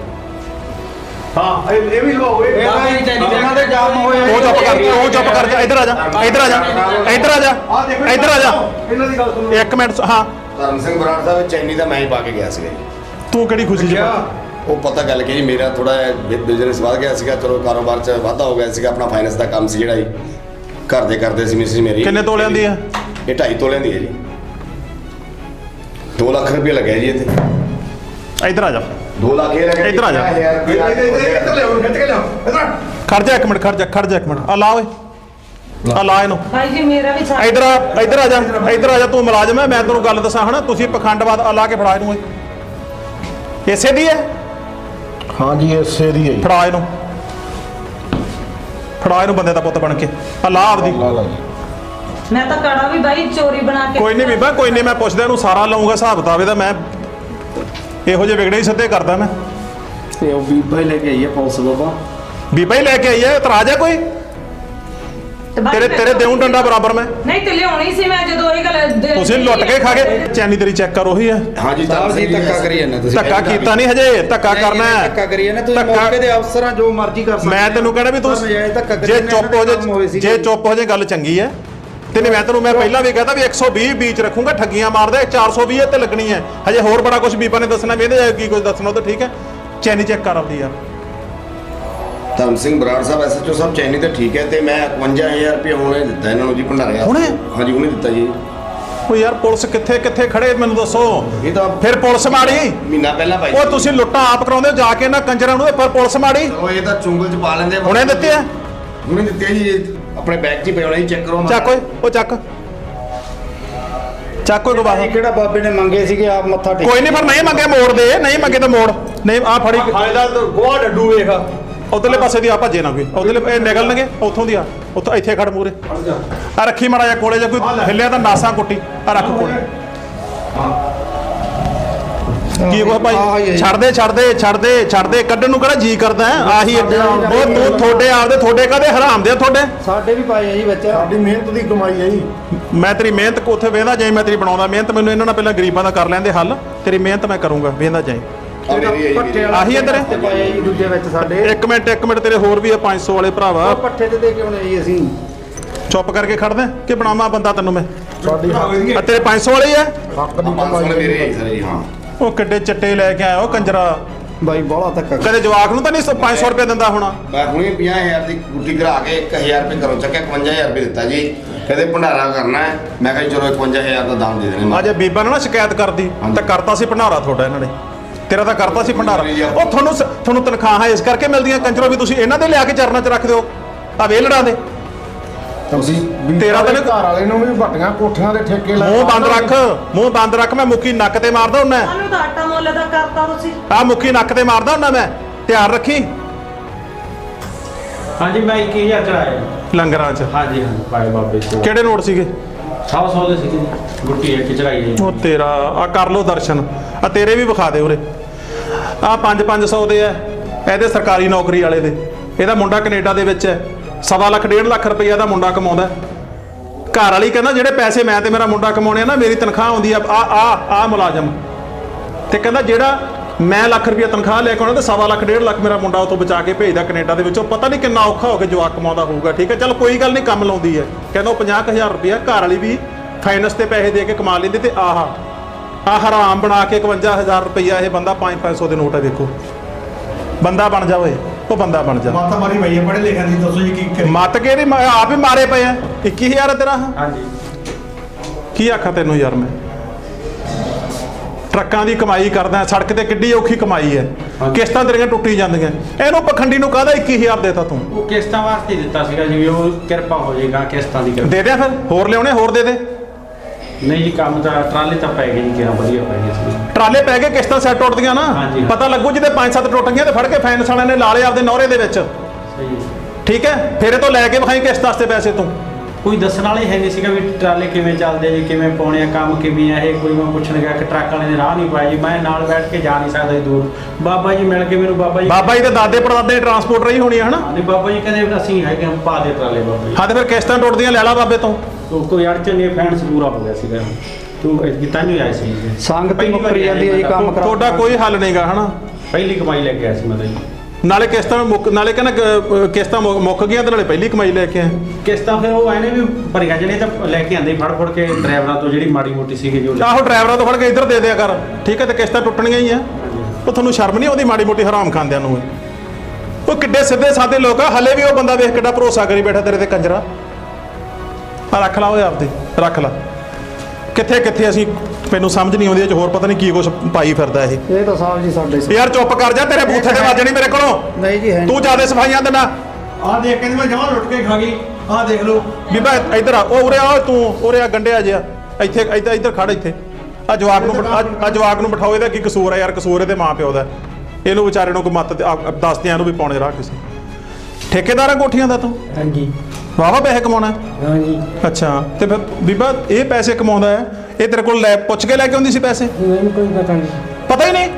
ਹਾਂ ਇਹ ਇਹ ਵੀ ਲਵਾਓ ਇਹ ਇਹ ਉਹਨਾਂ ਦੇ ਜਾਮ ਹੋਏ ਉਹ ਚੁੱਪ ਕਰ ਉਹ ਚੁੱਪ ਕਰ ਜਾ ਇੱਧਰ ਆ ਜਾ ਇੱਧਰ ਆ ਜਾ ਇੱਧਰ ਆ ਜਾ ਆ ਦੇਖੋ ਇੱਧਰ ਆ ਜਾ। ਇਹਨਾਂ ਦੀ ਗੱਲ ਸੁਣੋ। ਇੱਕ ਮਿੰਟ ਹਾਂ। ਧਰਮ ਸਿੰਘ ਬਰਾੜ ਸਾਹਿਬ ਚੈਨੀ ਦਾ ਮੈਂ ਹੀ ਪਾ ਕੇ ਗਿਆ ਸੀਗਾ ਜੀ। ਤੂੰ ਕਿਹੜੀ ਖੁਸ਼ੀ ਚ ਪਾ- ਉਹ ਪਤਾ ਗੱਲ ਕੀ ਜੀ ਮੇਰਾ ਥੋੜਾ ਬਿਜ਼ਨਸ ਵਧ ਗਿਆ ਸੀਗਾ ਚਲੋ ਕਾਰੋਬਾਰ 'ਚ ਵਾਧਾ ਹੋ ਗਿਆ ਸੀਗਾ ਆਪਣਾ ਫਾਈਨੈਂਸ ਦਾ ਕੰਮ ਸੀ ਜਿਹੜਾ ਜੀ। ਘਰ ਦੇ ਕਰਦੇ ਸੀ ਮਿਸਿਸ ਮੇਰੀ। ਕਿੰਨੇ ਤੋਲਿਆਂ ਦੀ ਹੈ? ਇਹ 2.5 ਤੋਲਿਆਂ ਦੀ ਹੈ ਜੀ। 2 ਲੱਖ ਰੁਪਏ ਲੱਗਿਆ ਜੀ ਇੱਥੇ। ਇੱਧਰ ਆ ਜਾ। 2 ਲੱਖ ਇਹ ਲੱਗਿਆ ਇੱਧਰ ਆ ਜਾ। ਇੱਧਰ ਇੱਧਰ ਇੱਧਰ ਲਿਆਓ ਖਿੱਚ ਕੇ ਲਿਆਓ ਇੱਧਰ ਆ। ਖੜ ਜਾ ਇੱਕ ਮਿੰਟ ਖੜ ਜਾ ਖੜ ਜਾ ਇੱਕ ਮਿੰਟ। ਆ ਲਾ ਓਏ। ਆ ਲਾ ਇਹਨੂੰ। ਭਾਈ ਜੀ ਮੇਰਾ ਵੀ ਸਾਥ ਇੱਧਰ ਆ ਇੱਧਰ ਆ ਜਾ ਇੱਧਰ ਆ ਜਾ ਤੂੰ ਮੁਲਾਜ਼ਮ ਹੈ ਮੈਂ ਤੈਨੂੰ ਗੱਲ ਦੱਸਾਂ ਹਨਾ? ਤੁਸੀਂ ਪਖੰਡਵਾਦ ਆ ਲਾ ਕੇ ਫੜਾ ਇਹਨੂੰ ਓਏ। ਇਸੇ ਦੀ ਹੈ? ਹਾਂਜੀ ਇਸੇ ਦੀ ਹੈ ਜੀ। ਫੜਾ ਇਹਨੂੰ। ਫੜਾ ਇਹਨੂੰ ਬੰਦੇ ਦਾ ਪੁੱਤ ਬਣ ਕੇ। ਆ ਲਾ ਆਪਦੀ। ਲਾ ਲਾ ਜੀ। ਮੈਂ ਤਾਂ ਕੜਾ ਵੀ ਬਾਈ ਚੋਰੀ ਬਣਾ ਕੇ ਕੋਈ ਨਹੀਂ ਬੀਬਾ ਕੋਈ ਨਹੀਂ ਮੈਂ ਪੁੱਛਦਾ ਇਹਨੂੰ ਸਾਰਾ ਲਾਉਂਗਾ ਹਿਸਾਬ ਕਿਤਾਬ ਇਹਦਾ ਮੈਂ ਇਹੋ ਜਿਹੇ ਵਿਗੜੇ ਹੀ ਸਿੱਧੇ ਕਰਦਾ ਮੈਂ। ਤੇ ਉਹ ਬੀਬਾ ਹੀ ਲੈ ਕੇ ਆਈ ਹੈ ਪੁਲਿਸ ਬਾਬਾ ਬੀਬਾ ਹੀ ਲੈ ਕੇ ਆਈ ਹੈ ਇਤਰਾਜ਼ ਹੈ ਕੋਈ? ਤੇਰੇ ਮੈਂ- ਤੇਰੇ ਦੇਉਂ ਡੰਡਾ ਬਰਾਬਰ ਮੈਂ? ਨਹੀਂ ਤੇ ਲਿਆਉਣੀ ਸੀ ਮੈਂ ਜਦੋਂ ਇਹ ਗੱਲ ਦੇ- ਤੁਸੀਂ ਲੁੱਟ ਕੇ ਖਾ ਗਏ। ਚੈਨੀ ਤੇਰੀ ਚੈੱਕ ਕਰ ਉਹੀ ਹੈ ਹਾਂਜੀ ਸਿੰਘ ਜੀ ਧੱਕਾ ਕਰੀ ਜਾਂਦੇ ਤੁਸੀਂ। ਧੱਕਾ ਕੀਤਾ ਨਹੀਂ ਹਜੇ ਧੱਕਾ ਕਰਨਾ ਹੈ। ਧੱਕਾ ਕਰੀ ਜਾਂਦੇ ਤੁਸੀਂ ਧੱਕਾ- ਮੌਕੇ ਦੇ ਅਫਸਰਾਂ ਜੋ ਮਰਜ਼ੀ ਕਰ ਸਕਦੇ ਮੈਂ ਤੈਨੂੰ ਕਹਿਣਾ ਵੀ ਤੂੰ ਜੇ ਚੁੱਪ ਹੋ ਜੇ। ਜੇ ਚੁੱਪ ਹੋ ਜੇ ਗੱਲ ਚੰਗੀ ਹੈ। ਤੇ ਨਹੀਂ ਮੈਂ ਤੈਨੂੰ ਮੈਂ ਪਹਿਲਾਂ ਵੀ ਕਹਤਾ ਵੀ 120 ਬੀਚ ਰੱਖੂੰਗਾ ਠੱਗੀਆਂ ਮਾਰਦਾ 420 ਤੇ ਲੱਗਣੀ ਹੈ। ਹਜੇ ਹੋਰ ਬੜਾ ਕੁਝ ਬੀਬਾ ਨੇ ਦੱਸਣਾ ਵੀ ਇਹਦੇ ਕੀ ਕੁਝ ਦੱਸਣਾ ਉਹ ਤਾਂ ਠੀਕ ਹੈ। ਚੈਨੀ ਚੈੱਕ ਕਰ ਆਪਦੀ ਯਾਰ। ਧਰਮ ਸਿੰਘ ਬਰਾੜ ਸਾਹਿਬ ਐਸਐਚਓ ਸਾਹਿਬ ਚੈਨੀ ਤੇ ਠੀਕ ਹੈ ਤੇ ਮੈਂ 51000 ਰੁਪਏ ਹੁਣੇ ਦਿੱਤਾ ਇਹਨਾਂ ਨੂੰ ਜੀ ਭੰਡਾਰੇ। ਹੁਣੇ? ਹਾਂਜੀ ਹੁਣੇ ਦਿੱਤਾ ਜੀ। ਉਹ ਯਾਰ ਪੁਲਿਸ ਕਿੱਥੇ ਕਿੱਥੇ ਖੜੇ? ਮੈਨੂੰ ਦੱਸੋ। ਇਹ ਤਾਂ ਫਿਰ ਪੁਲਿਸ ਮਾੜੀ? ਮਹੀਨਾ ਪਹਿਲਾਂ ਭਾਈ ਉਹ ਤੁਸੀਂ ਲੁੱਟਾਂ ਆਪ ਕਰਾਉਂਦੇ ਹੋ ਜਾ ਕੇ ਇਹਨਾਂ ਕੰਜਰਾਂ ਨੂੰ ਪਰ ਪੁਲਿਸ ਮਾੜੀ? ਉਹ ਇਹ ਤਾਂ ਚੁੰਗਲ ਚ ਪਾ ਲੈਂਦੇ ਹੁਣੇ ਦਿੱਤੇ ਆ? ਹੁਣੇ ਦਿੱਤੇ ਆ ਜੀ ਇਹ ਆਪਣੇ ਬੈਗ 'ਚ ਹੀ ਪਏ ਹੋਣੇ ਜੀ ਚੈੱਕ ਕਰੋ ਚੱਕ ਓਏ ਉਹ ਚੱਕ। ਚੱਕ ਓਏ ਗਵਾਹ। ਇਹ ਕਿਹੜਾ ਬਾਬੇ ਨੇ ਮੰਗੇ ਸੀਗੇ ਆਪ ਮੱਥਾ ਟੇਕ ਕੋਈ ਨਹੀਂ ਪਰ ਨਹੀਂ ਮੰਗੇ ਮੋੜ ਦੇ। ਨਹੀਂ ਮੰਗੇ ਤਾਂ ਮੋੜ। ਨਹੀਂ ਆ ਫੜੀ। ਫਾਇਦਾ ਤਾਂ ਗੋਆ ਡੱਡੂ ਵੇਖ। ਉਧਰਲੇ ਪਾਸੇ ਦੀ ਆ ਭੱਜੇ ਨਾ ਕੋਈ। ਉਧਰਲੇ ਇਹ ਨਿਕਲਣਗੇ ਉੱਥੋਂ ਦੀ ਆ। ਉੱਥੋਂ ਇੱਥੇ ਖੜ ਮੂਰੇ ਆ ਰੱਖੀ ਮਾੜਾ ਜਿਹਾ ਕੋਲੇ ਜੇ ਕੋਈ ਹਿੱਲਿਆ ਤਾਂ ਨਾਸਾਂ ਕੁੱਟੀ। ਆ ਰੱਖ ਕੋਲੇ। ਕੀ ਹੈ ਭਾਈ? ਜੀ। ਛੱਡ ਦੇ ਛੱਡ ਦੇ ਛੱਡ ਦੇ ਛੱਡ ਦੇ। ਕੱਢਣ ਨੂੰ ਕਿਹੜਾ ਜੀ ਕਰਦਾ? ਆਹੀ ਉਹ ਤੂੰ ਤੁਹਾਡੇ ਆਪਦੇ ਤੁਹਾਡੇ ਕਦੇ ਹਰਾਮ ਦੇ ਆ ਤੁਹਾਡੇ? ਸਾਡੇ ਵੀ ਪਾਏ ਆ ਜੀ ਬੱਚਾ ਸਾਡੀ ਮਿਹਨਤ ਦੀ ਕਮਾਈ ਹੈ ਜੀ। ਮੈਂ ਤੇਰੀ ਮਿਹਨਤ ਕੋ ਉੱਥੇ ਵੇਂਦਾ ਜਾਈ ਮੈਂ ਤੇਰੀ ਬਣਾਉਂਦਾ। ਮਿਹਨਤ ਮੈਨੂੰ ਇਹਨਾਂ ਨਾਲ ਪਹਿਲਾਂ ਗਰੀਬਾਂ ਦਾ ਕਰ ਲੈਂਦੇ ਹੱਲ। ਤੇਰੀ ਮਿਹਨਤ ਮੈਂ ਕਰੂੰਗਾ ਵੇਂਦਾ ਜਾਈ। ਹੈ ਆਹੀ ਹੈ? ਜੀ ਦੂਜੇ ਵਿੱਚ ਸਾਡੇ। ਇੱਕ ਮਿੰਟ ਇੱਕ ਮਿੰਟ ਤੇਰੇ ਹੋਰ ਵੀ ਆ 500 ਵਾਲੇ ਭਰਾਵਾ। ਉਹ ਪੱਠੇ ਤੇ ਦੇ ਕੇ ਆਉਣੇ ਜੀ ਅਸੀਂ। ਚੁੱਪ ਕਰਕੇ ਖੜਦਾ ਕਿ ਬਣਾਵਾਂ ਬੰਦਾ ਤੈਨੂੰ ਮੈਂ? ਸਾਡੀ ਆ ਤੇਰੇ 500 ਵਾਲੇ ਹੀ ਆ? ਹੱਕ ਦੀ ਆ ਪੰਜ ਸੌ ਕਮਾਈ ਵਾਲੇ ਮੇਰੇ ਹੈ ਜੀ ਸਰ ਜੀ ਹਾਂ। ਉਹ ਕਿੱਡੇ ਚੱਟੇ ਲੈ ਕੇ ਆਇਆ ਉਹ ਕੰਜਰਾ। ਬਾਈ ਬਾਹਲਾ ਧੱਕਾ ਕਦੇ ਜਵਾਕ ਨੂੰ ਤਾਂ ਨਹੀਂ 500 ਰੁਪਏ ਦਿੰਦਾ ਹੋਣਾ? ਮੈਂ ਹੁਣੇ 50000 ਦੀ ਗੁੱਟੀ ਕਰਾ ਕੇ 1000 ਰੁਪਏ ਘਰੋਂ ਚੱਕਿਆ 51000 ਰੁਪਏ ਦਿੱਤਾ ਜੀ। ਕਹਿੰਦੇ ਭੰਡਾਰਾ ਕਰਨਾ ਹੈ। ਮੈਂ ਕਿਹਾ ਜੀ ਚਲੋ 51000 ਦਾ ਦਾਮ ਦੇ ਦੇਣੇ। ਅਜੇ ਬੀਬਾ ਨੇ ਨਾ ਸ਼ਿਕਾਇਤ ਕਰਦੀ। ਤਾਂ ਕਰਤਾ ਸੀ ਭੰਡਾਰਾ ਤੁਹਾਡਾ ਇਹਨਾਂ ਨੇ। ਤੇਰਾ ਤਾਂ ਕਰਤਾ ਸੀ ਭੰਡਾਰਾ। ਉਹ ਤੁਹਾਨੂੰ ਸ- ਤੁਹਾਨੂੰ ਤਨਖਾਹਾਂ ਇਸ ਕਰਕੇ ਮਿਲਦੀਆਂ ਕੰਜਰੋ ਵੀ ਤੁਸੀਂ ਇਹਨਾਂ ਦੇ ਲਿਆ ਕੇ ਚਰਨਾਂ 'ਚ ਰੱਖ ਦਿਓ। ਆ ਵੇਲੜਾਂ ਦੇ। ਤੁਸੀਂ ਤੇਰਾ ਤਾਂ ਘਰ ਵਾਲੇ ਨੂੰ ਵੀ ਵੱਟੀਆਂ ਕੋਠੀਆਂ ਦੇ ਠੇਕੇ ਲੈ ਮੂੰਹ ਬੰਦ ਰੱਖ ਮੂੰਹ ਬੰਦ ਰੱਖ ਮੈਂ ਮੁੱਕੀ ਨੱਕ ਤੇ ਮਾਰਦਾ ਹੁੰਨਾ। ਸਾਨੂੰ ਤਾਂ ਆਟਾ ਮੁੱਲ ਦਾ ਕਰਤਾ ਤੁਸੀਂ। ਆ ਮੁੱਕੀ ਨੱਕ ਤੇ ਮਾਰਦਾ ਹੁੰਨਾ ਮੈਂ। ਧਿਆਨ ਰੱਖੀ। ਹਾਂਜੀ ਮੈਂ 21000 ਚੜਾਇਆ ਲੰਗਰਾਂ 'ਚ। ਹਾਂਜੀ ਹਾਂਜੀ ਪਾਏ ਬਾਬੇ ਚ ਕਿਹੜੇ ਨੋਟ ਸੀਗੇ? ਸੌ ਸੌ ਦੇ ਸੀਗੇ ਜੀ। ਗੁੱਟੀ ਇੱਕ ਚੜਾਈ ਹੈ ਜੀ। ਉਹ ਤੇਰਾ ਆ ਕਰ ਲੋ ਦਰਸ਼ਨ। ਆ ਤੇਰੇ ਵੀ ਵਿਖਾ ਦੇ ਉਰੇ। ਆ 5-500 ਦੇ ਆ ਇਹਦੇ ਸਰਕਾਰੀ ਨੌਕਰੀ ਵਾਲੇ ਦੇ। ਇਹਦਾ ਮੁੰਡਾ ਕੈਨੇਡਾ ਦੇ ਵਿੱਚ ਹੈ ਸਵਾ ਲੱਖ, ਡੇਢ ਲੱਖ ਰੁਪਈਆ ਦਾ ਮੁੰਡਾ ਕਮਾਉਂਦਾ ਘਰ ਵਾਲੀ ਕਹਿੰਦਾ, ਜਿਹੜੇ ਪੈਸੇ ਮੈਂ ਤੇ ਮੇਰਾ ਮੁੰਡਾ ਕਮਾਉਣੇ ਆ ਨਾ, ਮੇਰੀ ਤਨਖਾਹ ਆਉਂਦੀ ਆ ਆ ਆ ਆ ਮੁਲਾਜ਼ਮ। ਤੇ ਕਹਿੰਦਾ, ਜਿਹੜਾ ਮੈਂ ਲੱਖ ਰੁਪਈਆ ਤਨਖਾਹ ਲੈ ਕੇ ਆਉਣਾ, ਤੇ ਸਵਾ ਲੱਖ, ਡੇਢ ਲੱਖ ਮੇਰਾ ਮੁੰਡਾ ਉਤੋਂ ਬਚਾ ਕੇ ਭੇਜਦਾ ਕੈਨੇਡਾ ਦੇ ਵਿੱਚੋਂ। ਪਤਾ ਨਹੀਂ ਕਿੰਨਾ ਔਖਾ ਹੋ ਕੇ ਜਵਾਕ ਕਮਾਉਂਦਾ ਹੋਊਗਾ, ਠੀਕ ਹੈ ਚਲ ਕੋਈ ਗੱਲ ਨਹੀਂ ਕੰਮ ਲਾਉਂਦੀ ਹੈ ਕਹਿੰਦਾ, ਉਹ 50000 ਰੁਪਈਆ ਘਰ ਵਾਲੀ ਵੀ ਫਾਈਨੈਂਸ ਤੇ ਪੈਸੇ ਦੇ ਕੇ ਕਮਾ ਲੈਂਦੀ ਤੇ ਆਹ ਆ ਹਰਾਮ ਬਣਾ ਕੇ 51000 ਰੁਪਈਆ ਇਹ ਬੰਦਾ 5-500 ਦੇ ਨੋਟ ਹੈ ਵੇਖੋ। ਬੰਦਾ ਬਣ ਜਾ ਓਏ ਉਹ ਬੰਦਾ ਬਣ ਜਾ। ਮਾਤਾ ਮਾਰੀ ਭਈਆ ਪੜੇ ਲਿਖਿਆ ਦੀ ਦੱਸੋ ਜੀ ਕੀ ਕਰੀ। ਮਤ ਕੇ ਦੀ ਆਪ ਹੀ ਮਾਰੇ ਪਏ ਆ। 21000 ਹੈ ਤੇਰਾ? ਹਾਂਜੀ। ਕੀ ਆਖਾਂ ਤੈਨੂੰ ਯਾਰ ਮੈਂ? ਟਰੱਕਾਂ ਦੀ ਕਮਾਈ ਕਰਦਾ ਸੜਕ ਤੇ ਕਿੱਡੀ ਔਖੀ ਕਮਾਈ ਹੈ। ਕਿਸ਼ਤਾਂ ਤੇਰੀਆਂ ਟੁੱਟੀ ਜਾਂਦੀਆਂ। ਇਹਨੂੰ ਪਖੰਡੀ ਨੂੰ ਕਾਹਦਾ 21000 ਦੇਤਾ ਤੂੰ? ਉਹ ਕਿਸ਼ਤਾਂ ਵਾਸਤੇ ਹੀ ਦਿੱਤਾ ਸੀਗਾ ਜੀ ਵੀ ਉਹ ਕਿਰਪਾ ਹੋ ਜਾਏਗਾ ਕਿਸ਼ਤਾਂ ਦੀ ਕਿਰਪਾ। ਦੇ ਦਿਆਂ ਫਿਰ ਹੋਰ ਲਿਆਉਣੇ ਹੋਰ ਦੇ ਦੇ। ਨਹੀਂ ਜੀ ਕੰਮ ਤਾਂ ਟਰਾਲੇ ਤਾਂ ਪੈ ਗਏ ਜੀ ਕਿਹੜਾ ਵਧੀਆ ਪੈ ਗਏ ਸੀ। ਟਰਾਲੇ ਪੈ ਕੇ ਕਿਸ਼ਤਾਂ ਸੈੱਟ ਟੁੱਟਦੀਆਂ ਨਾ। ਹਾਂਜੀ। ਪਤਾ ਲੱਗੂ ਜਿਹਦੇ 5-7 ਟੁੱਟ ਗਈਆਂ ਤੇ ਫੜ ਕੇ ਫਾਈਨੈਂਸ ਵਾਲਿਆਂ ਨੇ ਲਾ ਲਏ ਆਪਦੇ ਨੌਰੇ ਦੇ ਵਿੱਚ। ਸਹੀ ਹੈ। ਠੀਕ ਹੈ? ਫਿਰ ਤੋਂ ਲੈ ਕੇ ਵਿਖਾਈ ਕਿਸ਼ਤ ਵਾਸਤੇ ਪੈਸੇ ਤੂੰ। ਕੋਈ ਦੱਸਣ ਵਾਲਾ ਹੀ ਹੈ ਨਹੀਂ ਸੀਗਾ ਵੀ ਟਰਾਲੇ ਕਿਵੇਂ ਚੱਲਦੇ ਆ ਜੀ ਕਿਵੇਂ ਪਾਉਣੇ ਆ ਕੰਮ ਕਿਵੇਂ ਆ ਇਹ ਕੋਈ ਮੈਂ ਪੁੱਛਣ ਗਿਆ ਕਿ ਟਰੱਕ ਵਾਲੇ ਨੇ ਰਾਹ ਨਹੀਂ ਪਾਇਆ ਜੀ ਮੈਂ ਨਾਲ ਬੈਠ ਕੇ ਜਾ ਨਹੀਂ ਸਕਦਾ ਜੀ ਦੂਰ। ਬਾਬਾ ਜੀ ਮਿਲ ਕੇ ਮੈਨੂੰ ਬਾਬਾ ਜੀ ਬਾਬਾ ਜੀ ਦੇ ਦਾਦੇ ਪੜਦਾਦੇ ਟਰਾਂਸਪੋਰਟ ਰਹੀ ਹੋਣੀ ਹੈ ਹਨਾ? ਨਹੀਂ ਬਾਬਾ ਜੀ ਕਹਿੰਦੇ ਅਸੀਂ ਹੈਗੇ ਹਾਂ, ਪਾ ਦੇ ਟਰਾਲੇ ਬਾਬਾ ਜੀ। ਹਾਂ ਤੇ ਫਿਰ ਕਿਸ਼ਤਾਂ ਟੁੱਟਦੀਆਂ ਲੈ ਲਾ ਬਾਬੇ ਤੋਂ। ਤੋ ਕੋਈ ਅੜਚਨ ਨਹੀਂ ਫੈਂਸ ਪੂਰਾ ਹੋ ਗਿਆ ਸੀਗਾ। ਤੂੰ ਇਹ ਤਾਂ ਨਹੀਂ ਆਇਆ ਸੀ। ਜੀ। ਸੰਗਤ ਹੀ ਮੁੱਕਰੀ ਜਾਂਦੀ ਹੈ ਜੀ ਕੰਮ ਕਰਾ ਤੁਹਾਡਾ ਕੋਈ ਹੱਲ ਨਹੀਂਗਾ ਹਨਾ? ਪਹਿਲੀ ਕਮਾਈ ਲੈ ਕੇ ਆਇਆ ਸੀ ਮੈਂ ਤਾਂ ਜੀ। ਨਾਲੇ ਕਿਸ਼ਤਾਂ ਮੁੱਕ ਨਾਲੇ ਕਹਿੰਦਾ ਕਿਸ਼ਤਾਂ ਮੁੱਕ ਮੁੱਕ ਗਈਆਂ ਤੇ ਨਾਲੇ ਪਹਿਲੀ ਕਮਾਈ ਲੈ ਕੇ ਆਏ ਕਿਸ਼ਤਾਂ ਫਿਰ ਉਹ ਐਨੇ ਵੀ ਭਰੀਆਂ ਜਿਹੜੇ ਤਾਂ ਲੈ ਕੇ ਆਂਦੇ ਫੜ ਫੜ ਕੇ ਡਰਾਈਵਰਾਂ ਤੋਂ ਜਿਹੜੀ ਮਾੜੀ ਮੋਟੀ ਸੀਗੀ ਜੋ ਆਹੋ ਡਰਾਈਵਰਾਂ ਤੋਂ ਫੜ ਕੇ ਇੱਧਰ ਦੇ ਦਿਆ ਕਰ। ਠੀਕ ਹੈ ਤੇ ਕਿਸ਼ਤਾਂ ਟੁੱਟਣੀਆਂ ਹੀ ਆ। ਉਹ ਤੁਹਾਨੂੰ ਸ਼ਰਮ ਨਹੀਂ ਆਉਂਦੀ ਮਾੜੀ ਮੋਟੀ ਹਰਾਮ ਖਾਂਦਿਆਂ ਨੂੰ? ਉਹ ਕਿੱਡੇ ਸਿੱਧੇ ਸਾਦੇ ਲੋਕ ਆ ਹਲੇ ਵੀ ਉਹ ਬੰਦਾ ਵੇਖ ਕਿੱਡਾ ਭਰੋਸਾ ਕਰੀ ਬੈਠਾ ਤੇਰੇ ਤੇ ਕੰਜਰਾ। ਆ ਰੱਖ ਲਾ ਓਏ ਆਪਦੇ ਰੱਖ ਲਾ। ਕਿੱਥੇ ਕਿੱਥੇ ਅਸੀਂ ਮੈਨੂੰ ਸਮਝ ਨਹੀਂ ਆਉਂਦੀ ਇਹ ਚ ਹੋਰ ਪਤਾ ਨਹੀਂ ਕੀ ਕੁਛ ਪਾਈ ਫਿਰਦਾ ਇਹ। ਇਹ ਤਾਂ ਸਾਹਿਬ ਜੀ ਸਾਡੇ ਸ- ਯਾਰ ਚੁੱਪ ਕਰ ਜਾ ਤੇਰੇ ਬੂਥੇ ਤੇ ਵੱਜਣੀ ਮੇਰੇ ਕੋਲੋਂ। ਨਹੀਂ ਜੀ ਹੈ ਨਹੀਂ। ਤੂੰ ਜ਼ਿਆਦਾ ਸਫਾਈਆਂ ਦੇਣਾ ਆਹ ਦੇਖ ਕਹਿੰਦੀ ਮੈਂ ਜਮਾਂ ਲੁੱਟ ਕੇ ਖਾ ਗਈ। ਆਹ ਦੇਖ ਲਓ। ਬੀਬਾ ਇੱਧਰ ਆ ਉਹ ਉਰੇ ਆ ਤੂੰ ਉਰੇ ਆ ਗੰਡਿਆ ਜਿਆ ਇੱਥੇ ਇੱਧਰ ਇੱਧਰ ਖੜ ਇੱਥੇ। ਆ ਜਵਾਕ ਨੂੰ ਬਿਠਾ- ਆ- ਆ ਜਵਾਕ ਨੂੰ ਬਿਠਾਓ ਇਹਦਾ ਕੀ ਕਸੂਰ ਹੈ ਯਾਰ? ਕਸੂਰ ਇਹਦੇ ਮਾਂ ਪਿਓ ਦਾ। ਇਹਨੂੰ ਵਿਚਾਰੇ ਨੂੰ ਕੋਈ ਮੱਤ ਦੇ- ਆ- ਆ ਦੱਸਦਿਆਂ ਨੂੰ ਵੀ ਪਾਉਣੇ ਰਾਹ ਕਿਸੇ। ਠੇਕੇਦਾਰਾਂ ਕੋਠੀਆਂ ਦਾ ਤੂੰ? ਹਾਂਜੀ। ਵਾਵਾ ਪੈਸੇ ਕਮਾਉਣਾ ਹੈ? ਹਾਂਜੀ ਅੱਛਾ ਤੇ ਫਿਰ ਬੀਬਾ ਇਹ ਪੈਸੇ ਕਮਾਉਂਦਾ ਹੈ? ਇਹ ਤੇਰੇ ਕੋਲ ਲੈ ਪੁੱਛ ਕੇ ਲੈ ਕੇ ਆਉਂਦੀ ਸੀ ਪੈਸੇ? ਮੈਨੂੰ ਕੋਈ ਪਤਾ ਨਹੀਂ। ਪਤਾ ਹੀ ਨਹੀਂ?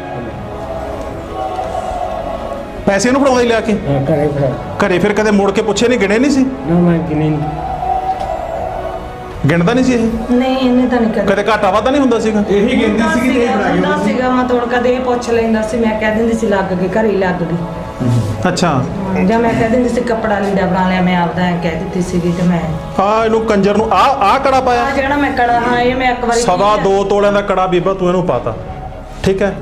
ਪੈਸੇ ਇਹਨੂੰ ਫੜਾਉਂਦਾ ਹੀ ਲਿਆ ਕੇ? ਹਾਂ ਘਰੇ ਫੜਾ। ਘਰੇ ਫਿਰ ਕਦੇ ਮੋੜ ਕੇ ਪੁੱਛੇ ਨਹੀਂ ਗਿਣੇ ਨਹੀਂ ਸੀ? ਨਾ ਮੈਂ ਕਿਨੇ ਨਹੀਂ। ਗਿਣਦਾ ਨਹੀਂ ਸੀ ਇਹ? ਨਹੀਂ ਇਹਨੇ ਤਾਂ ਨਹੀਂ ਕਦੇ ਕਦੇ ਘਾਟਾ ਵਾਧਾ ਨਹੀਂ ਹੁੰਦਾ ਸੀਗਾ? ਇਹੀ ਗਿਣਦੀ ਸੀ ਕਿ ਇਹ ਬਣਾ ਹੁੰਦਾ ਸੀਗਾ ਮੈਂ ਤੋੜ ਕਦੇ ਇਹ ਪੁੱਛ ਲੈਂਦਾ ਸੀ ਮੈਂ ਕਹਿ ਦਿੰਦੀ ਸੀ ਲੱਗ ਗਈ ਘਰੇ ਹੀ ਲੱਗ ਗਈ। ਅੱਛਾ। ਜਾਂ ਮੈਂ ਕਹਿ ਦਿੰਦੀ ਸੀ ਕੱਪੜਾ ਲੀੜਾ ਬਣਾ ਲਿਆ ਮੈਂ ਆਪਦਾ ਐਂ ਕਹਿ ਦਿੱਤੀ ਸੀਗੀ ਤੇ ਮੈਂ ਆ ਇਹਨੂੰ ਕੰਜਰ ਨੂੰ ਆ ਆ ਕੜਾ ਪਾਇਆ। ਆ ਜਿਹੜਾ ਮੈਂ ਕੜਾ ਹਾਂ ਇਹ ਮੈਂ ਇੱਕ ਵਾਰੀ ਸਵਾ ਦੋ ਤੋਲਿਆਂ ਦਾ ਕੜਾ ਬੀਬਾ ਤੂੰ ਇਹਨੂੰ ਪਾਤਾ। ਠੀਕ ਹੈ?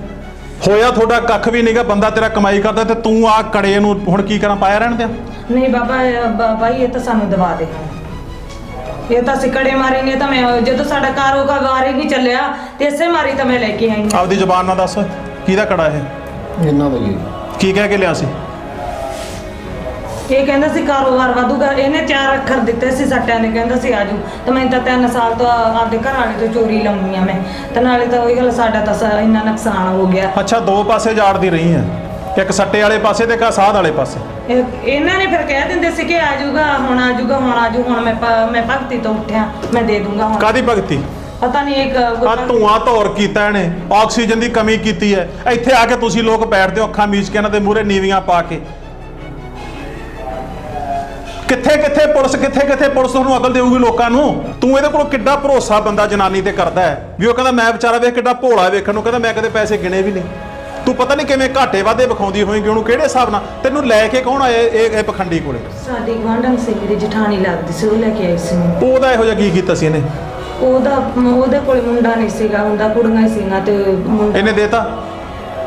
ਹੋਇਆ ਤੁਹਾਡਾ ਕੱਖ ਵੀ ਨਹੀਂਗਾ ਬੰਦਾ ਤੇਰਾ ਕਮਾਈ ਕਰਦਾ ਤੇ ਤੂੰ ਆ ਕੜੇ ਨੂੰ ਹੁਣ ਕੀ ਕਰਾਂ ਪਾਇਆ ਰਹਿਣ ਦਿਆਂ ਨਹੀਂ ਬਾਬਾ ਇਹ ਬ- ਬਾਈ ਇਹ ਤਾਂ ਸਾਨੂੰ ਦਵਾ ਦੇ। ਇਹ ਤਾਂ ਸਿਕੜੇ ਮਾਰੇ ਨੇ ਤਾਂ ਮੈਂ ਜਦੋਂ ਸਾਡਾ ਕਾਰੋਬਾਰ ਹੀ ਨਹੀਂ ਚੱਲਿਆ ਤੇ ਇਸੇ ਮਾਰੀ ਤਾਂ ਮੈਂ ਲੈ ਕੇ ਆਈ ਹਾਂ। ਆਪਦੀ ਜ਼ਬਾਨ ਨਾਲ ਦੱਸ ਕਿਹਦਾ ਕੜਾ ਇਹ? ਇਹਨਾਂ ਦਾ ਹੀ। ਕੀ ਕਹਿ ਕੇ ਲਿਆ ਸੀ? ਇਹ ਕਹਿੰਦਾ ਸੀ ਕਾਰੋਬਾਰ ਵਧੂਗਾ ਇਹਨੇ ਚਾਰ ਅੱਖਰ ਦਿੱਤੇ ਸੀ ਸੱਟਿਆਂ ਦੇ ਕਹਿੰਦਾ ਸੀ ਆਜੂ ਤੇ ਮੈਂ ਤਾਂ 3 ਸਾਲ ਤੋਂ ਆ- ਆਪਦੇ ਘਰ ਵਾਲੇ ਤੋਂ ਚੋਰੀ ਲਾਉਂਦੀ ਆ ਮੈਂ। ਤੇ ਨਾਲੇ ਤਾਂ ਉਹੀ ਗੱਲ ਸਾਡਾ ਤਾਂ ਸ- ਇੰਨਾ ਨੁਕਸਾਨ ਹੋ ਗਿਆ। ਅੱਛਾ ਦੋ ਪਾਸੇ ਜਾੜਦੀ ਰਹੀ ਹੈ। ਇੱਕ ਸੱਟੇ ਵਾਲੇ ਪਾਸੇ ਤੇ ਇੱਕ ਸਾਧ ਵਾਲੇ ਪਾਸੇ। ਇਹ- ਇਹਨਾਂ ਨੇ ਫਿਰ ਕਹਿ ਦਿੰਦੇ ਸੀ ਕਿ ਆਜੂਗਾ ਹੁਣ ਆਜੂਗਾ ਹੁਣ ਆਜੂ ਹੁਣ ਮੈਂ ਮੈਂ ਭਗਤੀ ਤੋਂ ਉੱਠਿਆ ਮੈਂ ਦੇ ਦੂੰਗਾ ਹੁਣ। ਕਾਦੀ ਭਗਤੀ? ਪਤਾ ਨਹੀਂ ਇੱਕ ਆ ਧੂਆਂ ਧੌਰ ਕੀਤਾ ਇਹਨੇ ਆਕਸੀਜਨ ਦੀ ਕਮੀ ਕੀਤੀ ਹੈ। ਇੱਥੇ ਆ ਕੇ ਤੁਸੀਂ ਲੋਕ ਬੈਠਦੇ ਹੋ ਅੱਖਾਂ ਮੀਚ ਕੇ ਇਹਨਾਂ ਦੇ ਮੂਹਰੇ ਨੀਵੀਆਂ ਪਾ ਕੇ। ਕਿੱਥੇ ਕਿੱਥੇ ਪੁਲਿਸ ਕਿੱਥੇ ਕਿੱਥੇ ਪੁਲਿਸ ਤੁਹਾਨੂੰ ਅਕਲ ਦੇਊਗੀ ਲੋਕਾਂ ਨੂੰ? ਤੂੰ ਇਹਦੇ ਕੋਲ ਕਿੱਡਾ ਭਰੋਸਾ ਬੰਦਾ ਜਨਾਨੀ ਤੇ ਕਰਦਾ ਹੈ? ਵੀ ਉਹ ਕਹਿੰਦਾ ਮੈਂ ਵਿਚਾਰਾ ਵੇਖ ਕਿੱਡਾ ਭੋਲਾ ਵੇਖਣ ਨੂੰ ਕਹਿੰਦਾ ਮੈਂ ਕਦੇ ਪੈਸੇ ਗਿਣੇ ਵੀ ਨਹੀਂ। ਤੂੰ ਪਤਾ ਨਹੀਂ ਕਿਵੇਂ ਘਾਟੇ ਵਾਧੇ ਵਿਖਾਉਂਦੀ ਹੋਏਗੀ ਉਹਨੂੰ ਕਿਹੜੇ ਹਿਸਾਬ ਨਾਲ? ਤੈਨੂੰ ਲੈ ਕੇ ਕੌਣ ਆਇਆ ਇਹ ਇਹ ਪਖੰਡੀ ਕੋਲੇ? ਸਾਡੀ ਗਵਾਂਢਣ ਸੀ ਮੇਰੀ ਜਠਾਣੀ ਲੱਗਦੀ ਸੀ ਉਹ ਲੈ ਕੇ ਆਈ ਸੀ। ਮੈਨੂੰ। ਉਹਦਾ ਇਹੋ ਜਿਹਾ ਕੀ ਕੀਤਾ ਸੀ ਇਹਨੇ? ਉਹਦਾ ਉਹਦੇ ਕੋਲ ਮੁੰਡਾ ਨਹੀਂ ਸੀਗਾ ਹੁੰਦਾ ਕੁੜੀਆਂ ਹੀ ਸੀਗਾ ਤੇ ਮੁੰਡਾ ਇਹਨੇ ਦੇਤਾ?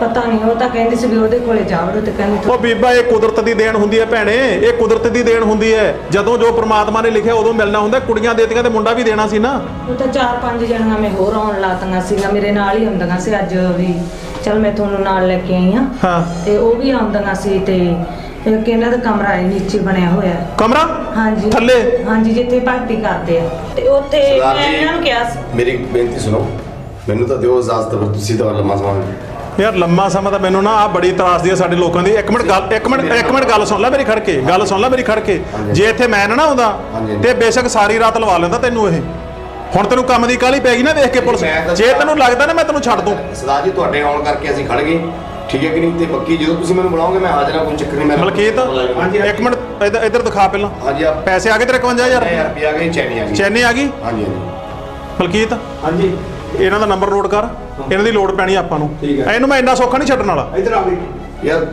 ਪਤਾ ਨਹੀਂ ਉਹ ਤਾਂ ਕਹਿੰਦੀ ਸੀ ਵੀ ਉਹਦੇ ਕੋਲੇ ਜਾਵੜੋ ਤੇ ਕਹਿੰਦੀ ਉਹ ਬੀਬਾ ਇਹ ਕੁਦਰਤ ਦੀ ਦੇਣ ਹੁੰਦੀ ਹੈ ਭੈਣੇ ਇਹ ਕੁਦਰਤ ਦੀ ਦੇਣ ਹੁੰਦੀ ਹੈ। ਜਦੋਂ ਜੋ ਪ੍ਰਮਾਤਮਾ ਨੇ ਲਿਖਿਆ ਉਦੋਂ ਮਿਲਣਾ ਹੁੰਦਾ ਕੁੜੀਆਂ ਦੇਤੀਆਂ ਤੇ ਮੁੰਡਾ ਵੀ ਦੇਣਾ ਸੀ ਨਾ। ਉਹ ਤਾਂ ਚਾਰ ਪੰਜ ਜਣੀਆਂ ਮੈਂ ਹੋਰ ਆਉਣ ਲਾਤੀਆਂ ਸੀਗਾ ਮੇਰੇ ਨਾਲ ਹੀ ਹੁੰਦੀਆਂ ਸੀ ਅੱਜ ਵੀ। ਚਲ ਮੈਂ ਤੁਹਾਨੂੰ ਨਾਲ ਲੈ ਕੇ ਆਈ ਹਾਂ। ਹਾਂ। ਤੇ ਉਹ ਵੀ ਆਉਂਦੀਆਂ ਸੀ ਤੇ ਇੱਕ ਇਹਨਾਂ ਦਾ ਕਮਰਾ ਹੈ ਨੀਚੇ ਬਣਿਆ ਹੋਇਆ। ਹੈ। ਕਮਰਾ? ਹਾਂਜੀ। ਥੱਲੇ? ਹਾਂਜੀ ਜਿੱਥੇ ਭਗਤੀ ਕਰਦੇ ਆ। ਤੇ ਉੱਥੇ ਸਰਦਾਰ ਮੈਂ ਜੀ। ਇਹਨਾਂ ਨੂੰ ਕਿਹਾ ਸੀ ਮੇਰੀ ਬੇਨਤੀ ਸੁਣੋ। ਮੈਨੂੰ ਤਾਂ ਦਿਓ ਇਜਾਜ਼ਤ ਫਿਰ ਤੁਸੀਂ ਤਾਂ ਲੰਮਾ ਸਮਾਂ ਯਾਰ ਲੰਮਾ ਸਮਾਂ ਤਾਂ ਮੈਨੂੰ ਨਾ ਆ ਬੜੀ ਤਰਾਸਦੀ ਹੈ ਸਾਡੇ ਲੋਕਾਂ ਦੀ। ਇੱਕ ਮਿੰਟ ਗੱਲ ਇੱਕ ਮਿੰਟ ਇੱਕ ਮਿੰਟ ਗੱਲ ਸੁਣ ਲੈ ਮੇਰੀ ਖੜ ਕੇ ਗੱਲ ਸੁਣ ਲੈ ਮੇਰੀ ਖੜ ਕੇ। ਜੇ ਇੱਥੇ ਮੈਂ ਨਾ ਆਉਂਦਾ। ਤੇ ਬੇਸ਼ੱਕ ਸਾਰੀ ਰਾਤ ਲਵਾ ਲੈਂਦਾ ਤੈਨੂੰ ਇਹ। ਹੁਣ ਤੈਨੂੰ ਕੰਮ ਦੀ ਕਾਹਲੀ ਪੈ ਗਈ ਨਾ ਵੇਖ ਕੇ ਪੁਲਿਸ। ਜੇ ਤੈਨੂੰ ਲੱਗਦਾ ਨਾ ਮੈਂ ਤੈਨੂੰ ਛੱਡ ਦੂੰ। ਸਰਦਾਰ ਜੀ ਤੁਹਾਡੇ ਆਉਣ ਕਰਕੇ ਅਸੀਂ ਖੜ ਗਏ। ਠੀਕ ਹੈ ਕਿ ਨਹੀਂ? ਤੇ ਬੱਕੀ ਜਦੋਂ ਤੁਸੀਂ ਮੈਨੂੰ ਬੁਲਾਓਗੇ ਮੈਂ ਹਾਜ਼ਰ ਹਾਂ ਕੋਈ ਚੱਕਰ ਨਹੀਂ ਮੈਂ ਮਲਕੀਤ ਇੱਕ ਮਿੰਟ ਇੱਧਰ ਇੱਧਰ ਦਿਖਾ ਪਹਿਲਾਂ। ਹਾਂਜੀ ਆ ਪੈਸੇ ਆ ਗਏ ਤੇਰੇ 51000 1000 ਰੁਪਏ ਆ ਗਏ ਚੈਨੀ ਆ ਗਈ। ਚੈਨੀ ਆ ਗਈ? ਹਾਂਜੀ ਹਾਂਜੀ। ਮਲਕੀਤ? ਹਾਂਜੀ। ਇਹਨਾਂ ਦਾ ਨੰਬਰ ਨੋਟ ਕਰ। ਇਹਨਾਂ ਦੀ ਲੋੜ ਪੈਣੀ ਆਪਾਂ ਨੂੰ। ਠੀਕ ਹੈ। ਇਹਨੂੰ ਮੈਂ ਇੰਨਾ ਸੌਖਾ ਨਹੀਂ ਛੱਡਣ ਵਾਲਾ। ਇਧਰ ਆ ਵੀ। ਯਾਰ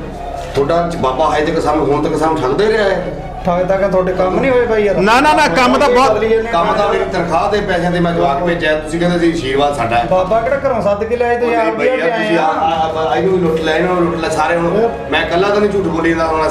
ਤੁਹਾਡਾ ਬਾਬਾ ਹਾਏ ਤੱਕ ਸਾਨੂੰ ਹੁਣ ਤੱਕ ਸਾਨੂੰ ਠੱਗਦੇ ਰਿਹਾ ਹੈ ਠਾਏ ਤੱਕ ਤੁਹਾਡੇ ਕੰਮ ਨਹੀਂ ਹੋਏ ਬਾਈ ਯਾਰ? ਨਾ ਨਾ ਨਾ ਕੰਮ ਤਾਂ ਬਹੁਤ ਕੰਮ ਤਾਂ ਮੇਰੀ ਤਨਖਾਹ ਦੇ ਪੈਸਿਆਂ ਤੇ ਮੈਂ ਜਵਾਕ ਭੇਜਿਆ। ਤੁਸੀਂ ਕਹਿੰਦੇ ਸੀ ਆਸ਼ੀਰਵਾਦ ਸਾਡਾ ਹੈ। ਬਾਬਾ ਕਿਹੜਾ ਘਰੋਂ ਸੱਦ ਕੇ ਲਿਆਏ ਤੇ ਆਪ ਵੀ ਯਾਰ ਆਏ ਤੁਸੀਂ ਆ ਆਈ ਨੂੰ ਲੁੱਟ ਲੈ ਇਹਨਾਂ ਨੂੰ ਲੁੱਟ ਲੈ ਸਾਰੇ ਹੁਣ ਮੈਂ ਕੱਲਾ ਤਾਂ ਨਹੀਂ ਝੂਠ ਬੋਲੀ ਹੁਣ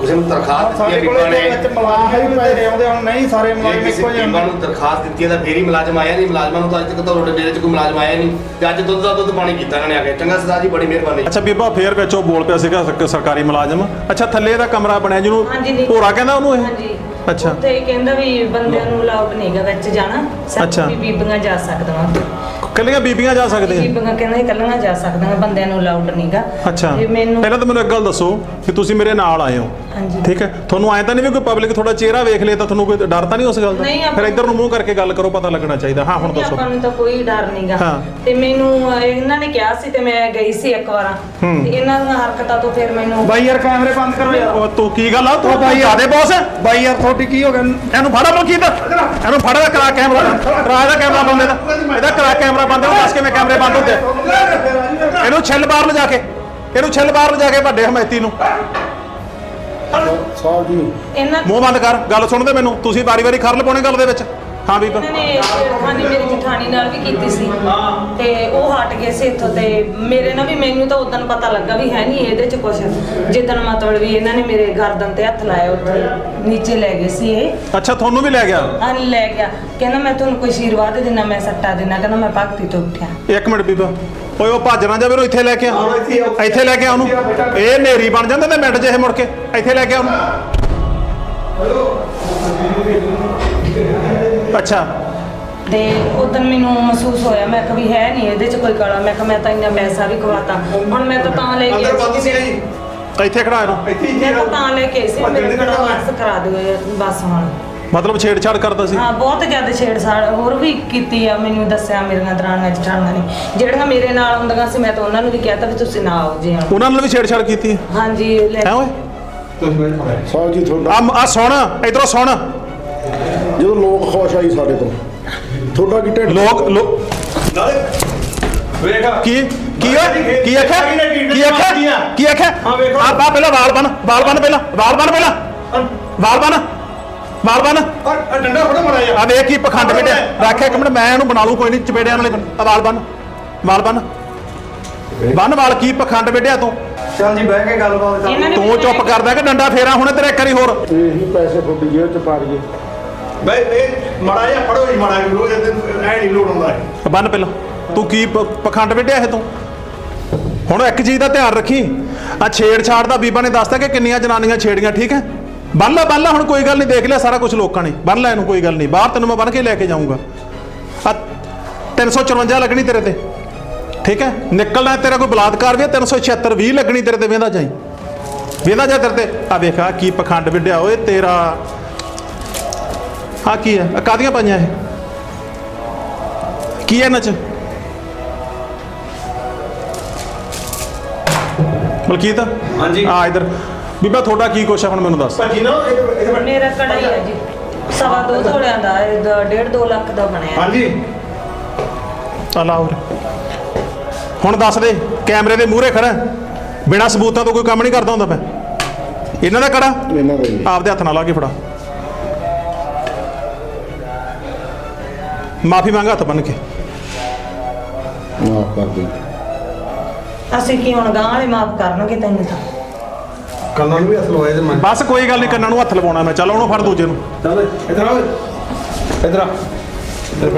ਕਿਸੇ ਨੂੰ ਤਨਖਾਹ ਦਿੱਤੀ ਹੈ ਬੀਬਾ ਨੇ। ਵਿੱਚ ਮੁਲਾਜ਼ਮ ਵੀ ਪੈਸੇ ਆਉਂਦੇ ਹੁਣ ਨਹੀਂ ਸਾਰੇ ਮੁਲਾਜ਼ਮ ਇੱਕੋ ਜਿਹੇ ਬੀਬਾ ਹੁੰਦੇ। ਨੂੰ ਦਰਖਾਸਤ ਦਿੱਤੀ ਹੈ ਤਾਂ ਫੇਰ ਹੀ ਮੁਲਾਜ਼ਮ ਆਇਆ ਨਹੀਂ ਮੁਲਾਜ਼ਮਾਂ ਨੂੰ ਤਾਂ ਅੱਜ ਤੱਕ ਤਾਂ ਤੁਹਾਡੇ ਡੇਰੇ 'ਚ ਕੋਈ ਮੁਲਾਜ਼ਮ ਆਇਆ ਨਹੀਂ ਤੇ ਅੱਜ ਦੁੱਧ ਦਾ ਦੁੱਧ ਪਾਣੀ ਕੀਤਾ ਇਹਨਾਂ ਨੇ ਆ ਕੇ। ਚੰਗਾ ਸਰਦਾਰ ਜੀ ਬੜੀ ਮਿਹਰਬਾਨੀ। ਅੱਛਾ ਬੀਬਾ ਫੇਰ ਵਿੱਚ ਉਹ ਬੋਲ ਪਿਆ ਸੀਗਾ ਸਰਕ- ਸਰਕਾਰੀ ਮੁਲਾਜ਼ਮ। ਅੱਛਾ ਥੱਲੇ ਦਾ ਕਮਰਾ ਬਣਿਆ ਜਿਹਨੂੰ ਭੋਰਾ ਕਹਿੰਦਾ ਉਹਨੂੰ ਇਹ ਹਾਂਜੀ ਅੱਛਾ। ਉੱਥੇ ਇਹ ਕਹਿੰਦਾ ਵੀ ਬੰਦਿਆਂ ਨੂੰ ਅਲਾਉਡ ਨਹੀਂਗਾ ਵਿੱਚ ਜਾਣਾ ਅੱਛਾ। ਵੀ ਬੀਬੀਆਂ ਜਾ ਸਕਦੀਆਂ ਕੱਲੀਆਂ ਬੀਬੀਆਂ ਜਾ ਸਕਦੀਆਂ? ਬੀਬੀਆਂ ਕਹਿੰਦੇ ਇਕੱਲੀਆਂ ਜਾ ਸਕਦੀਆਂ ਬੰਦਿਆਂ ਨੂੰ ਅਲਾਉਡ ਨਹੀਂਗਾ। ਅੱਛਾ। ਤੇ ਮੈਨੂੰ ਪਹਿਲਾਂ ਤਾਂ ਮੈਨੂੰ ਇੱਕ ਗੱਲ ਦੱਸੋ ਕਿ ਤੁਸੀਂ ਮੇਰੇ ਨਾਲ ਆਏ ਹੋ। ਹਾਂਜੀ। ਠੀਕ ਹੈ? ਤੁਹਾਨੂੰ ਐਂ ਤਾਂ ਨਹੀਂ ਵੀ ਕੋਈ ਪਬਲਿਕ ਤੁਹਾਡਾ ਚਿਹਰਾ ਵੇਖ ਲੇ ਤਾਂ ਤੁਹਾਨੂੰ ਕੋਈ ਡਰ ਤਾਂ ਨਹੀਂ ਉਸ ਗੱਲ ਦਾ? ਨਹੀਂ, ਆਪਾਂ- ਫਿਰ ਇੱਧਰ ਨੂੰ ਮੂੰਹ ਕਰਕੇ ਗੱਲ ਕਰੋ ਪਤਾ ਲੱਗਣਾ ਚਾਹੀਦਾ। ਹਾਂ ਹੁਣ ਦੱਸੋ। ਆਪਾਂ ਨੂੰ ਤਾਂ ਕੋਈ ਡਰ ਨਹੀਂਗਾ। ਹਾਂ। ਤੇ ਮੈਨੂੰ ਅਹ, ਇਹਨਾਂ ਨੇ ਕਿਹਾ ਸੀ ਤੇ ਮੈਂ ਗਈ ਸੀ ਇੱਕ ਵਾਰ। ਹੂੰ। ਤੇ ਇਹਨਾਂ ਦੀਆਂ ਹਰਕਤਾਂ ਤੋਂ ਫਿਰ ਮੈਨੂੰ ਬਾਈ ਯਾਰ ਕੈਮਰੇ ਬੰਦ ਕਰੋ ਯਾਰ। ਉਹ ਤੂੰ ਕੀ ਗੱਲ ਆ? ਤੂੰ ਉਹ ਬਾਈ ਯਾਰ- ਜਿਆਦੇ ਬੌਸ ਹੈ ਬਾਈ ਯਾਰ ਤੁਹਾਡੀ ਕੀ ਹੋ ਗਿਆ? ਇਹਨੂੰ ਫੜਾ ਮਲਕੀਤ ਇਹਨੂੰ ਫੜਾ ਦਾ ਕਰਾ ਕੈਮਰਾ। ਕਰਾ ਦਾ ਕੈਮਰਾ ਬੰਦ ਇਹਦਾ ਇਹਦਾ ਕਰਾ ਕੈਮਰਾ ਬੰਦ ਇਹਨੂੰ ਦੱਸ ਕਿਵੇਂ ਕੈਮਰੇ ਬੰਦ ਹੁੰਦੇ। ਇਹਨੂੰ ਛਿੱਲ ਬਾਹਰ ਲਿਜਾ ਕੇ ਇਹਨੂੰ ਛਿੱਲ ਬਾਹਰ ਲਿਜਾ ਕੇ ਵੱਡੇ ਹਮੈਤੀ ਨੂੰ। ਸਾਹਿਬ ਜੀ। ਇਹਨਾਂ ਮੂੰਹ ਬੰਦ ਕਰ ਗੱਲ ਸੁਣਦੇ ਮੈਨੂੰ ਤੁਸੀਂ ਵਾਰੀ ਵਾਰੀ ਖਰਲ ਪਾਉਣੇ ਗੱਲ ਦੇ ਵਿੱਚ। ਹਾਂ ਬੀਬਾ ਇਹਨਾਂ ਨੇ ਛੇੜਖਾਨੀ ਮੇਰੀ ਜਠਾਣੀ ਨਾਲ ਵੀ ਕੀਤੀ ਸੀ। ਤੇ ਉਹ ਹਟ ਗਏ ਸੀ ਇੱਥੋਂ ਤੇ ਮੇਰੇ ਨਾਲ ਵੀ ਮੈਨੂੰ ਤਾਂ ਉਦੋਂ ਪਤਾ ਲੱਗਾ ਵੀ ਹੈ ਨਹੀਂ ਇਹਦੇ ਚ ਕੁਝ ਜਿੱਦਣ ਮਤਲਬ ਵੀ ਇਹਨਾਂ ਨੇ ਮੇਰੇ ਗਰਦਨ ਤੇ ਹੱਥ ਲਾਇਆ ਉੱਥੇ ਨੀਚੇ ਲੈ ਗਏ ਸੀ ਇਹ। ਅੱਛਾ ਤੁਹਾਨੂੰ ਵੀ ਲੈ ਗਿਆ? ਹਾਂ ਲੈ ਗਿਆ। ਕਹਿੰਦਾ ਮੈਂ ਤੁਹਾਨੂੰ ਕੋਈ ਆਸ਼ੀਰਵਾਦ ਦੇਣਾ ਮੈਂ ਸੱਟਾ ਦੇਣਾ ਕਹਿੰਦਾ ਮੈਂ ਭਗਤੀ ਤੋਂ ਉੱਠਿਆ। ਇੱਕ ਮਿੰਟ ਬੀਬਾ। ਓਏ ਉਹ ਭੱਜ ਨਾ ਜਾਵੇ ਉਹਨੂੰ ਇੱਥੇ ਲੈ ਕੇ ਆ। ਹਾਂ, ਇੱਥੇ ਆ। ਇੱਥੇ ਲੈ ਕੇ ਆ ਉਹਨੂੰ। ਇਹ ਨੇਰੀ ਬਣ ਜਾਂਦਾ ਤੇ ਮਿੰਟ ਜਿਹੇ ਮੁੜ ਕੇ। ਇੱਥੇ ਲੈ ਕੇ ਆ ਉਹਨੂੰ। ਅੱਛਾ। ਤੇ ਉਦੋਂ ਮੈਨੂੰ ਮਹਿਸੂਸ ਹੋਇਆ ਮੈਂ ਕਿਹਾ ਵੀ ਹੈ ਨਹੀਂ ਇਹਦੇ ਚ ਕੋਈ ਕਲਾ ਮੈਂ ਕਿਹਾ ਮੈਂ ਤਾਂ ਇੰਨਾ ਪੈਸਾ ਵੀ ਖਵਾਤਾ ਹੁਣ ਮੈਂ ਤਾਂ ਤਾਂ ਲੈ ਕੇ ਅੰਦਰ ਬੰਦ ਸੀ। ਜੀ। ਇੱਥੇ ਖੜਾ ਇਹਨੂੰ। ਇੱਥੇ ਹੀ ਮੈਂ ਤਾਂ ਤਾਂ ਲੈ ਕੇ ਆਈ ਸੀ। ਮੇਰੇ ਕੋਲ ਕਿਹੜਾ ਬਸ ਕਰਾ ਦਿਓ ਬਸ ਹੁਣ। ਮਤਲਬ ਛੇੜਛਾੜ ਕਰਦਾ ਸੀ। ਹਾਂ ਬਹੁਤ ਜ਼ਿਆਦਾ ਛੇੜਛਾੜ ਹੋਰ ਵੀ ਕੀਤੀ ਆ ਮੈਨੂੰ ਦੱਸਿਆ ਮੇਰੀਆਂ ਦਰਾਣੀਆਂ ਜਠਾਣੀਆਂ ਨੇ। ਜਿਹੜੀਆਂ ਮੇਰੇ ਨਾਲ ਹੁੰਦੀਆਂ ਸੀ ਮੈਂ ਤਾਂ ਉਹਨਾਂ ਨੂੰ ਵੀ ਕਹਿਤਾ ਵੀ ਤੁਸੀਂ ਨਾ ਆਓ ਜੀ ਉਹਨਾਂ ਨਾਲ ਵੀ ਛੇੜਛਾੜ ਕੀਤੀ। ਹੈ ਹਾਂਜੀ ਲੈ ਹੈ ਓਏ? ਤੁਸੀਂ ਬੈਠੋ ਸਾਹਿਬ ਜੀ ਤੁਹਾਡਾ ਆ ਸੁਣ ਇਧਰੋਂ ਸੁਣ। ਜਦੋਂ ਲੋਕ ਖੁਸ਼ ਆਈ ਸਾਡੇ ਤੋਂ। ਤੁਹਾਡਾ ਕੀ ਢਿੱਡ? ਲੋਕ ਲੋ- ਨਾਲੇ ਵੇਖ ਕੀ? ਕੀ ਹੈ ਕੀ ਆਖਿਆ? ਕੀ ਆਖਿਆ? ਕੀ ਆਖਿਆ? ਹਾਂ, ਵੇਖੋ। ਆ ਆ ਪਹਿਲਾਂ ਵਾਲ ਬਨ ਵਾਲ ਬਨ ਪਹਿਲਾਂ ਵਾਲ ਬਨ ਪਹਿਲਾਂ। ਵਾਲ ਬਨ ਵਾਲ ਬਨ। ਆ ਡੰਡਾ ਫੜੋ ਮੜਾ ਆ ਵੇਖ ਕੀ ਪਖੰਡ ਬੇਟੇ ਰੱਖ ਇੱਕ ਮਿੰਟ ਮੈਂ ਇਹਨੂੰ ਬਣਾ ਲੂ ਕੋਈ ਨਹੀਂ ਚਪੇੜਿਆਂ ਵਾਲੇ ਆ ਵਾਲ ਬਨ ਵਾਲ ਬਨ। ਬਨ ਵਾਲ ਕੀ ਪਖੰਡ ਬੇਟਿਆ ਤੂੰ? ਚੱਲ ਜੀ ਬਹਿ ਕੇ ਗੱਲਬਾਤ ਕਰ ਤੂੰ ਚੁੱਪ ਕਰਦਾ ਕਿ ਡੰਡਾ ਫੇਰਾ ਹੁਣ ਤੇਰੇ ਕਰੀ ਹੋਰ। ਇਹੀ ਪੈਸੇ ਤੁਹਾਡੀ ਜੇਬ ਚ ਪਾ ਲਈਏ ਬਈ ਇਹ ਮੜਾ ਜਿਹਾ ਫੜੋ ਜੀ, ਮੜਾ ਜਿਹਾ ਰੋਜ਼ ਐ ਨਹੀਂ ਲੋੜ ਹੁੰਦਾ ਬੰਨ ਪਹਿਲਾਂ। ਤੂੰ ਕੀ ਪ- ਪਖੰਡ ਵਿੱਢਿਆ ਇਹ ਤੂੰ? ਹੁਣ ਇੱਕ ਚੀਜ਼ ਦਾ ਧਿਆਨ ਰੱਖੀ। ਆ ਛੇੜਛਾੜ ਦਾ ਬੀਬਾ ਨੇ ਦੱਸਤਾ ਕਿ ਕਿੰਨੀਆਂ ਜਨਾਨੀਆਂ ਛੇੜੀਆਂ, ਠੀਕ ਹੈ? ਬੰਨ ਲੈ ਬੰਨ ਲੈ, ਹੁਣ ਕੋਈ ਗੱਲ ਨਹੀਂ, ਦੇਖ ਲਿਆ ਸਾਰਾ ਕੁਝ ਲੋਕਾਂ ਨੇ। ਬੰਨ ਲੈ ਇਹਨੂੰ, ਕੋਈ ਗੱਲ ਨਹੀਂ। ਬਾਹਰ ਤੈਨੂੰ ਮੈਂ ਬੰਨ ਕੇ ਲੈ ਕੇ ਜਾਊਂਗਾ। ਆ 354 ਲੱਗਣੀ ਤੇਰੇ ਤੇ। ਠੀਕ ਹੈ? ਨਿਕਲਣਾ ਤੇਰਾ ਕੋਈ ਬਲਾਤਕਾਰ ਵੀ ਹੈ 376 20 ਲੱਗਣੀ ਤੇਰੇ ਤੇ, ਵੇਂਦਾ ਜਾਈ। ਵੇਂਦਾ ਜਾ ਤੇਰੇ ਤੇ। ਆ ਵੇਖਾ ਕੀ ਪਖੰਡ ਵਿੱਢਿਆ ਓਏ ਤੇਰਾ। ਆ ਕੀ ਹੈ? ਆ ਕਾਦੀਆਂ ਪਾਈਆਂ ਇਹ? ਕੀ ਹੈ ਇਹਨਾਂ ਚ? ਮਲਕੀਤ? ਹਾਂਜੀ। ਆ ਇਧਰ। ਬੀਬਾ ਤੁਹਾਡਾ ਕੀ ਕੁਛ ਹੈ? ਹੁਣ ਮੈਨੂੰ ਦੱਸ। ਭੱਜੀ ਨਾ ਇਹਦੇ ਇਹਦੇ ਮੇਰਾ ਕੜਾਈ ਹੈ ਜੀ। ਸਵਾ ਦੋ ਤੋਲਿਆਂ ਦਾ ਇਹ ਦ- ਡੇਢ ਦੋ ਲੱਖ ਦਾ ਬਣਿਆ। ਹਾਂਜੀ। ਆ ਲਾ ਉਰੇ। ਹੁਣ ਦੱਸ ਦੇ ਕੈਮਰੇ ਦੇ ਮੂਹਰੇ ਖੜਾ ਬਿਨਾ ਸਬੂਤਾਂ ਤੋਂ ਕੋਈ ਕੰਮ ਨਹੀਂ ਕਰਦਾ ਹੁੰਦਾ ਮੈਂ ਇਹਨਾਂ ਦਾ ਕੜਾ? ਇਹਨਾਂ ਦਾ ਆਪਦੇ ਹੱਥ ਨਾਲ ਲਾ ਕੇ ਫੜਾ। ਮਾਫੀ ਮੰਗਾ ਹੱਥ ਬੰਨ ਕੇ। ਮਾਫ ਕਰ ਦੇ। ਅਸੀਂ ਕੀ ਹੁਣ ਗਾਂ ਵਾਲੇ ਮਾਫ ਕਰਨਗੇ ਤੈਨੂੰ ਤਾਂ? ਕੰਨਾਂ ਨੂੰ ਵੀ ਹੱਥ ਲਵਾਏ ਤੇ ਮੈਂ। ਬਸ ਕੋਈ ਗੱਲ ਨਹੀਂ ਕੰਨਾਂ ਨੂੰ ਹੱਥ ਲਵਾਉਣਾ ਮੈਂ। ਚੱਲ ਉਹਨੂੰ ਫੜ ਦੂਜੇ ਨੂੰ। ਚੱਲ ਇਧਰ ਆ ਇਧਰ ਆ। ਇਧਰ